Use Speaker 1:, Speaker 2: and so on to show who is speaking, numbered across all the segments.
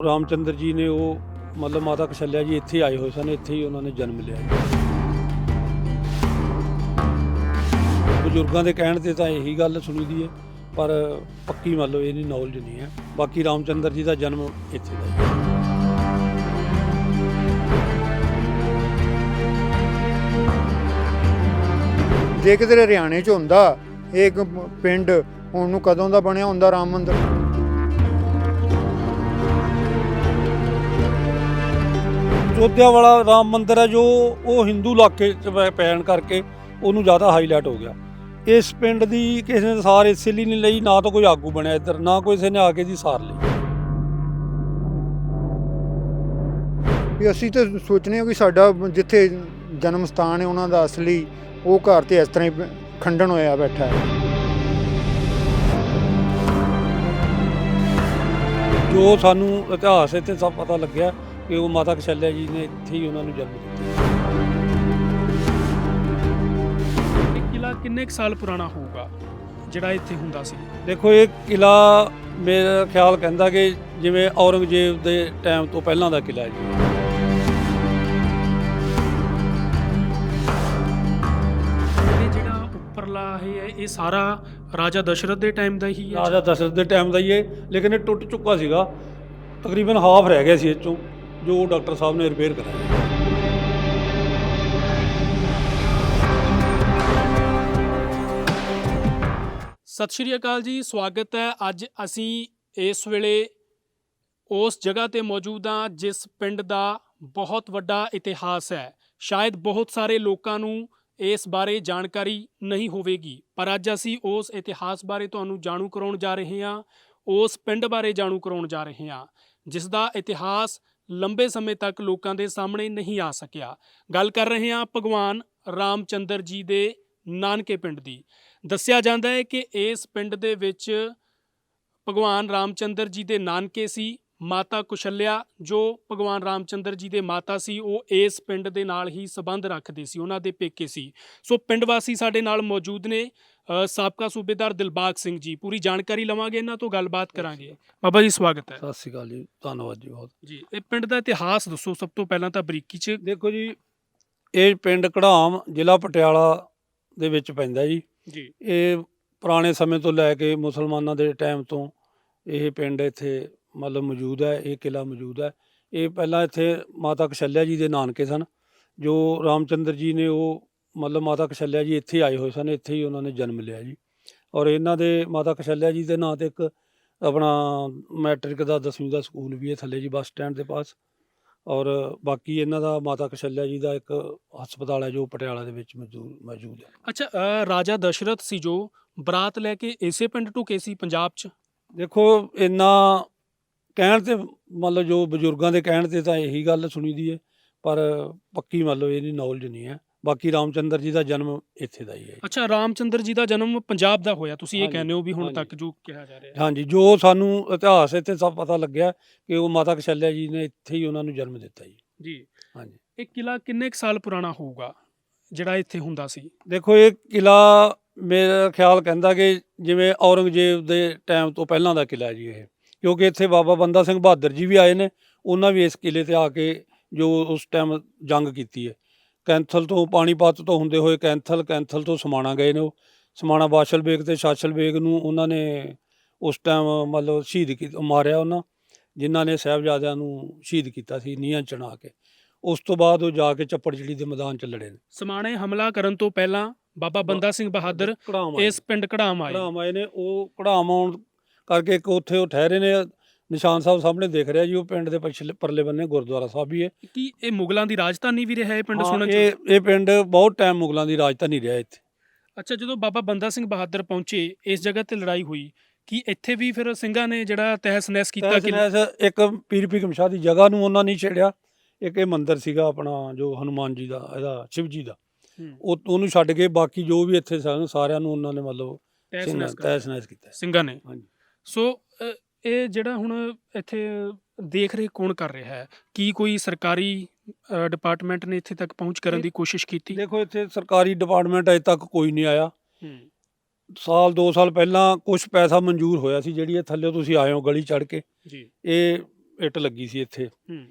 Speaker 1: ਰਾਮਚੰਦਰ ਜੀ ਨੇ ਉਹ ਮਤਲਬ ਮਾਤਾ ਕਸ਼ਲਿਆ ਜੀ ਇੱਥੇ ਆਏ ਹੋਏ ਸਨ, ਇੱਥੇ ਹੀ ਉਹਨਾਂ ਨੇ ਜਨਮ ਲਿਆ ਬਜ਼ੁਰਗਾਂ ਦੇ ਕਹਿਣ ਤੇ ਤਾਂ ਇਹੀ ਗੱਲ ਸੁਣੀ ਦੀ ਹੈ, ਪਰ ਪੱਕੀ ਮੰਨ ਲਓ ਇਹ ਨੌਲੇਜ ਨਹੀਂ ਹੈ। ਬਾਕੀ ਰਾਮਚੰਦਰ ਜੀ ਦਾ ਜਨਮ ਇੱਥੇ ਦਾ ਹੈ
Speaker 2: ਜੇ ਕਿਤੇ ਹਰਿਆਣੇ ਚ ਹੁੰਦਾ, ਇਹ ਇੱਕ ਪਿੰਡ ਹੁਣ ਨੂੰ ਕਦੋਂ ਦਾ ਬਣਿਆ ਹੁੰਦਾ ਰਾਮ ਮੰਦਿਰ?
Speaker 1: ਅਯੋਧਿਆ ਵਾਲਾ ਰਾਮ ਮੰਦਿਰ ਹੈ ਜੋ ਉਹ ਹਿੰਦੂ ਇਲਾਕੇ ਚ ਪੈ- ਪੈਣ ਕਰਕੇ ਉਹਨੂੰ ਜ਼ਿਆਦਾ ਹਾਈਲਾਈਟ ਹੋ ਗਿਆ। ਇਸ ਪਿੰਡ ਦੀ ਕਿਸੇ ਨੇ ਸਾਰ ਇਸੇ ਲਈ ਨਹੀਂ ਲਈ ਨਾ ਤਾਂ ਕੋਈ ਆਗੂ ਬਣਿਆ ਇੱਧਰ ਨਾ ਕੋਈ ਕਿਸੇ ਨੇ ਆ ਕੇ ਦੀ ਸਾਰ ਲਈ।
Speaker 2: ਵੀ ਅਸੀਂ ਤਾਂ ਸੋਚਨੇ ਹਾਂ ਕਿ ਸਾਡਾ ਜਿੱਥੇ ਜਨਮ ਸਥਾਨ ਹੈ ਉਹਨਾਂ ਦਾ ਅਸਲੀ ਉਹ ਘਰ ਤੇ ਇਸ ਤਰ੍ਹਾਂ ਹੀ ਖੰਡਨ ਹੋਇਆ ਬੈਠਾ ਹੈ।
Speaker 1: ਜੋ ਸਾਨੂੰ ਇਤਿਹਾਸ ਇੱਥੇ ਸਭ ਪਤਾ ਲੱਗਿਆ ਕਿ ਉਹ ਮਾਤਾ ਕਸ਼ਲਿਆ ਜੀ ਨੇ ਇੱਥੇ ਹੀ ਉਹਨਾਂ ਨੂੰ ਜਨਮ ਦਿੱਤਾ।
Speaker 3: ਇਹ ਕਿਲਾ ਕਿੰਨੇ ਕੁ ਸਾਲ ਪੁਰਾਣਾ ਹੋਊਗਾ ਜਿਹੜਾ ਇੱਥੇ ਹੁੰਦਾ ਸੀ?
Speaker 1: ਦੇਖੋ ਇਹ ਕਿਲਾ ਮੇਰਾ ਖਿਆਲ ਕਹਿੰਦਾ ਕਿ ਜਿਵੇਂ ਔਰੰਗਜ਼ੇਬ ਦੇ ਟਾਈਮ ਤੋਂ ਪਹਿਲਾਂ ਦਾ ਕਿਲਾ ਹੈ ਜੀ।
Speaker 3: ਇਹ ਜਿਹੜਾ ਉੱਪਰਲਾ ਇਹ ਹੈ ਇਹ ਸਾਰਾ ਰਾਜਾ ਦਸ਼ਰਥ ਦੇ ਟਾਈਮ ਦਾ ਹੀ ਹੈ?
Speaker 1: ਰਾਜਾ ਦਸ਼ਰਥ ਦੇ ਟਾਈਮ ਦਾ ਹੀ ਇਹ ਲੇਕਿਨ ਇਹ ਟੁੱਟ ਚੁੱਕਾ ਸੀਗਾ। ਤਕਰੀਬਨ ਹਾਫ ਰਹਿ ਗਿਆ ਸੀ ਇਹ ਚੋਂ। ਜੋ ਡਾਕਟਰ ਸਾਹਿਬ ਨੇ ਰਿਪੇਅਰ ਕਰਾਇਆ।
Speaker 3: ਸਤਿ ਸ਼੍ਰੀ ਅਕਾਲ ਜੀ, ਸਵਾਗਤ ਹੈ। ਅੱਜ ਅਸੀਂ ਇਸ ਵੇਲੇ ਉਸ ਜਗ੍ਹਾ ਤੇ ਮੌਜੂਦ ਹਾਂ ਜਿਸ ਪਿੰਡ ਦਾ ਬਹੁਤ ਵੱਡਾ ਇਤਿਹਾਸ ਹੈ। ਸ਼ਾਇਦ ਬਹੁਤ ਸਾਰੇ ਲੋਕਾਂ ਨੂੰ ਇਸ ਬਾਰੇ ਜਾਣਕਾਰੀ ਨਹੀਂ ਹੋਵੇਗੀ, ਪਰ ਅੱਜ ਅਸੀਂ ਉਸ ਇਤਿਹਾਸ ਬਾਰੇ ਤੁਹਾਨੂੰ ਜਾਣੂ ਕਰਾਉਣ ਜਾ ਰਹੇ ਹਾਂ, ਉਸ ਪਿੰਡ ਬਾਰੇ ਜਾਣੂ ਕਰਾਉਣ ਜਾ ਰਹੇ ਹਾਂ, ਜਿਸ ਦਾ ਇਤਿਹਾਸ ਲੰਬੇ ਸਮੇਂ ਤੱਕ ਲੋਕਾਂ ਦੇ ਸਾਹਮਣੇ ਨਹੀਂ ਆ ਸਕਿਆ। ਗੱਲ ਕਰ ਰਹੇ ਹਾਂ ਭਗਵਾਨ ਰਾਮਚੰਦਰ ਜੀ ਦੇ ਨਾਨਕੇ ਪਿੰਡ ਦੀ। ਦੱਸਿਆ ਜਾਂਦਾ ਹੈ ਕਿ ਇਸ ਪਿੰਡ ਦੇ ਵਿੱਚ ਭਗਵਾਨ ਰਾਮਚੰਦਰ ਜੀ ਦੇ ਨਾਨਕੇ ਸੀ। ਮਾਤਾ ਕੁਸ਼ਲਿਆ ਜੋ ਭਗਵਾਨ ਰਾਮਚੰਦਰ ਜੀ ਦੇ ਮਾਤਾ ਸੀ ਉਹ ਇਸ ਪਿੰਡ ਦੇ ਨਾਲ ਹੀ ਸੰਬੰਧ ਰੱਖਦੇ ਸੀ ਉਹਨਾਂ ਦੇ ਪੇਕੇ ਸੀ। ਸੋ ਪਿੰਡ ਵਾਸੀ ਸਾਡੇ ਨਾਲ ਮੌਜੂਦ ਨੇ ਅ, ਸਾਬਕਾ ਸੂਬੇਦਾਰ ਦਿਲਬਾਗ ਸਿੰਘ ਜੀ। ਪੂਰੀ ਜਾਣਕਾਰੀ ਲਵਾਂਗੇ ਇਹਨਾਂ ਤੋਂ ਗੱਲਬਾਤ ਕਰਾਂਗੇ। ਬਾਬਾ ਜੀ ਸਵਾਗਤ ਹੈ।
Speaker 1: ਸਤਿ ਸ਼੍ਰੀ ਅਕਾਲ ਜੀ ਧੰਨਵਾਦ ਜੀ ਬਹੁਤ।
Speaker 3: ਜੀ ਇਹ ਪਿੰਡ ਦਾ ਇਤਿਹਾਸ ਦੱਸੋ ਸਭ ਤੋਂ ਪਹਿਲਾਂ ਤਾਂ ਬਰੀਕੀ ਚ।
Speaker 1: ਦੇਖੋ ਜੀ ਇਹ ਪਿੰਡ ਕੜਾਮ ਜ਼ਿਲ੍ਹਾ ਪਟਿਆਲਾ ਦੇ ਵਿੱਚ ਪੈਂਦਾ ਜੀ।
Speaker 3: ਜੀ।
Speaker 1: ਇਹ ਪੁਰਾਣੇ ਸਮੇਂ ਤੋਂ ਲੈ ਕੇ ਮੁਸਲਮਾਨਾਂ ਦੇ ਟਾਈਮ ਤੋਂ ਇਹ ਪਿੰਡ ਇੱਥੇ ਮਤਲਬ ਮੌਜੂਦ ਹੈ ਇਹ ਕਿਲਾ ਮੌਜੂਦ ਹੈ। ਇਹ ਪਹਿਲਾਂ ਇੱਥੇ ਮਾਤਾ ਕਸ਼ਲਿਆ ਜੀ ਦੇ ਨਾਨਕੇ ਸਨ। ਜੋ ਰਾਮਚੰਦਰ ਜੀ ਨੇ ਉਹ ਮਤਲਬ ਮਾਤਾ ਕਸ਼ਲਿਆ ਜੀ ਇੱਥੇ ਆਏ ਹੋਏ ਸਨ ਇੱਥੇ ਹੀ ਉਹਨਾਂ ਨੇ ਜਨਮ ਲਿਆ ਜੀ। ਔਰ ਇਹਨਾਂ ਦੇ ਮਾਤਾ ਕਸ਼ਲਿਆ ਜੀ ਦੇ ਨਾਂ ਤੇ ਇੱਕ ਆਪਣਾ ਮੈਟ੍ਰਿਕ ਦਾ 10ਵੀਂ ਦਾ ਸਕੂਲ ਵੀ ਹੈ ਥੱਲੇ ਜੀ ਬੱਸ ਸਟੈਂਡ ਦੇ ਪਾਸ। ਔਰ ਬਾਕੀ ਇਹਨਾਂ ਦਾ ਮਾਤਾ ਕਸ਼ਲਿਆ ਜੀ ਦਾ ਇੱਕ ਹਸਪਤਾਲ ਹੈ ਜੋ ਪਟਿਆਲਾ ਦੇ ਵਿੱਚ ਮੌਜੂਦ ਹੈ।
Speaker 3: ਅੱਛਾ ਰਾਜਾ ਦਸ਼ਰਥ ਸੀ ਜੋ ਬਰਾਤ ਲੈ ਕੇ ਇਸੇ ਪਿੰਡ ਢੁਕੇ ਸੀ ਪੰਜਾਬ ਚ?
Speaker 1: ਦੇਖੋ ਇੰਨਾ ਕਹਿਣ ਤੇ ਮਤਲਬ ਜੋ ਬਜ਼ੁਰਗਾਂ ਦੇ ਕਹਿਣ ਤੇ ਤਾਂ ਇਹੀ ਗੱਲ ਸੁਣੀ ਦੀ ਹੈ ਪਰ ਪੱਕੀ ਮੰਨ ਲਓ ਇਹਦੀ ਨੌਲੇਜ ਨਹੀਂ ਹੈ। ਬਾਕੀ ਰਾਮਚੰਦਰ ਜੀ ਦਾ ਜਨਮ ਇੱਥੇ ਦਾ ਹੀ ਹੈ
Speaker 3: ਅੱਛਾ ਰਾਮਚੰਦਰ ਜੀ ਦਾ ਜਨਮ ਪੰਜਾਬ ਦਾ ਹੋਇਆ ਤੁਸੀਂ ਇਹ ਕਹਿੰਦੇ ਹੋ ਵੀ ਹੁਣ। ਤੱਕ ਜੋ ਕਿਹਾ ਜਾ ਰਿਹਾ ਹੈ।
Speaker 1: ਹਾਂਜੀ ਜੋ ਸਾਨੂੰ ਇਤਿਹਾਸ ਇੱਥੇ ਸਭ ਪਤਾ ਲੱਗਿਆ ਕਿ ਉਹ ਮਾਤਾ ਕਸ਼ਲਿਆ ਜੀ ਨੇ ਇੱਥੇ ਹੀ ਉਹਨਾਂ ਨੂੰ ਜਨਮ ਦਿੱਤਾ ਜੀ।
Speaker 3: ਜੀ।
Speaker 1: ਹਾਂਜੀ।
Speaker 3: ਇਹ ਕਿਲਾ ਕਿੰਨੇ ਕੁ ਸਾਲ ਪੁਰਾਣਾ ਹੋਊਗਾ ਜਿਹੜਾ ਇੱਥੇ ਹੁੰਦਾ ਸੀ?
Speaker 1: ਦੇਖੋ ਇਹ ਕਿਲਾ ਮੇਰਾ ਖਿਆਲ ਕਹਿੰਦਾ ਕਿ ਜਿਵੇਂ ਔਰੰਗਜ਼ੇਬ ਦੇ ਟਾਈਮ ਤੋਂ ਪਹਿਲਾਂ ਦਾ ਕਿਲਾ ਜੀ ਇਹ। ਕਿਉਂਕਿ ਇੱਥੇ ਬਾਬਾ ਬੰਦਾ ਸਿੰਘ ਬਹਾਦਰ ਜੀ ਵੀ ਆਏ ਨੇ ਉਹਨਾਂ ਵੀ ਇਸ ਕਿਲੇ ਤੇ ਆ ਕੇ ਜੋ ਉਸ ਟਾਈਮ ਜੰਗ ਕੀਤੀ ਹੈ। ਕੈਂਥਲ ਤੋਂ ਪਾਣੀਪਤ ਤੋਂ ਹੁੰਦੇ ਹੋਏ ਕੈਂਥਲ ਕੈਂਥਲ ਤੋਂ ਸਮਾਣਾ ਗਏ ਨੇ ਉਹ। ਸਮਾਣਾ ਬਾਸ਼ਲ ਬੇਗ ਤੇ ਸ਼ਾਸ਼ਲ ਬੇਗ ਨੂੰ ਉਹਨਾਂ ਨੇ ਉਸ ਟਾਈਮ ਮਤਲਬ ਸ਼ਹੀਦ ਕੀ ਮਾਰਿਆ ਉਹਨਾਂ ਜਿਨ੍ਹਾਂ ਨੇ ਸਾਹਿਬਜ਼ਾਦਿਆਂ ਨੂੰ ਸ਼ਹੀਦ ਕੀਤਾ ਸੀ ਨੀਹਾਂ ਚਣਾ ਕੇ। ਉਸ ਤੋਂ ਬਾਅਦ ਉਹ ਜਾ ਕੇ ਚੱਪੜਚਿੜੀ ਦੇ ਮੈਦਾਨ 'ਚ ਲੜੇ ਨੇ।
Speaker 3: ਸਮਾਣੇ ਹਮਲਾ ਕਰਨ ਤੋਂ ਪਹਿਲਾਂ ਬਾਬਾ ਬੰਦਾ ਸਿੰਘ ਬਹਾਦਰ ਇਸ ਪਿੰਡ ਕੜਾਮ ਆਏ
Speaker 1: ਕੜਾਮ ਆਏ ਨੇ ਉਹ ਕੜਾਮ ਆਉਣ ਕਰਕੇ ਇੱਕ ਉੱਥੇ ਉਹ ਠਹਿਰੇ ਨੇ ਨਿਸ਼ਾਨ ਸਾਹਿਬ ਸਾਹਮਣੇ ਦਿਖ ਰਿਹਾ ਜੀ ਉਹ ਪਿੰਡ ਦੇ ਪਿਛਲੇ ਪਰਲੇ ਬੰਨੇ ਗੁਰਦੁਆਰਾ ਸਾਹਿਬ ਵੀ ਹੈ।
Speaker 3: ਕੀ ਇਹ ਮੁਗਲਾਂ ਦੀ ਰਾਜਧਾਨੀ ਵੀ ਰਿਹਾ ਇਹ ਪਿੰਡ
Speaker 1: ਹਾਂ,
Speaker 3: ਸੁਣਨ ਚ?
Speaker 1: ਇਹ ਇਹ ਪਿੰਡ ਬਹੁਤ ਟਾਈਮ ਮੁਗਲਾਂ ਦੀ ਰਾਜਧਾਨੀ ਰਿਹਾ ਇੱਥੇ।
Speaker 3: ਅੱਛਾ ਜਦੋਂ ਬਾਬਾ ਬੰਦਾ ਸਿੰਘ ਬਹਾਦਰ ਪਹੁੰਚੇ ਇਸ ਜਗ੍ਹਾ ਤੇ ਲੜਾਈ ਹੋਈ ਕੀ ਇੱਥੇ ਵੀ ਫਿਰ ਸਿੰਘਾਂ ਨੇ ਜਿਹੜਾ ਤਹਿਸ ਨਹਿਸ ਕੀਤਾ
Speaker 1: ਤਹਿਸ
Speaker 3: ਕਿ
Speaker 1: ਨਹਿਸ ਇੱਕ ਪੀਰ ਭੀਖਮ ਸ਼ਾਹ ਦੀ ਜਗ੍ਹਾ ਨੂੰ ਉਹਨਾਂ ਨਹੀਂ ਛੇੜਿਆ ਇੱਕ ਇਹ ਮੰਦਿਰ ਸੀਗਾ ਆਪਣਾ ਜੋ ਹਨੂਮਾਨ ਜੀ ਦਾ ਇਹਦਾ ਸ਼ਿਵ ਜੀ ਦਾ।
Speaker 3: ਹੂੰ,
Speaker 1: ਉਹ ਉਹਨੂੰ ਛੱਡ ਕੇ ਬਾਕੀ ਜੋ ਵੀ ਇੱਥੇ ਸਨ ਸਾਰਿਆਂ ਨੂੰ ਉਹਨਾਂ ਨੇ ਮਤਲਬ
Speaker 3: ਤਹਿਸ ਨਹਿਸ
Speaker 1: ਨਹਿਸ ਕੀਤਾ।
Speaker 3: ਸਿੰਘਾਂ ਨੇ?
Speaker 1: ਹਾਂਜੀ।
Speaker 3: ਸੋ ਅ, ਇਹ ਜਿਹੜਾ ਹੁਣ ਇੱਥੇ ਦੇਖ ਰੇਖ ਕੌਣ ਕਰ ਰਿਹਾ ਹੈ? ਕੀ ਕੋਈ ਸਰਕਾਰੀ ਡਿਪਾਰਟਮੈਂਟ ਨੇ ਇੱਥੇ ਤੱਕ ਪਹੁੰਚ ਕਰਨ ਦੀ ਕੋਸ਼ਿਸ਼ ਕੀਤੀ?
Speaker 1: ਦੇਖੋ ਇੱਥੇ ਸਰਕਾਰੀ ਡਿਪਾਰਟਮੈਂਟ ਅਜੇ ਤੱਕ ਕੋਈ ਨਹੀਂ ਆਇਆ।
Speaker 3: ਹੂੰ,
Speaker 1: ਸਾਲ 2 ਸਾਲ ਪਹਿਲਾਂ ਕੁਝ ਪੈਸਾ ਮਨਜ਼ੂਰ ਹੋਇਆ ਸੀ ਜਿਹੜੀ ਇਹ ਥੱਲੇ ਤੁਸੀਂ ਆਏ ਹੋ ਗਲੀ ਚੜ੍ਹ ਕੇ।
Speaker 3: ਜੀ।
Speaker 1: ਇਹ ਇੱਟ ਲੱਗੀ ਸੀ ਇੱਥੇ।
Speaker 3: ਹੂੰ।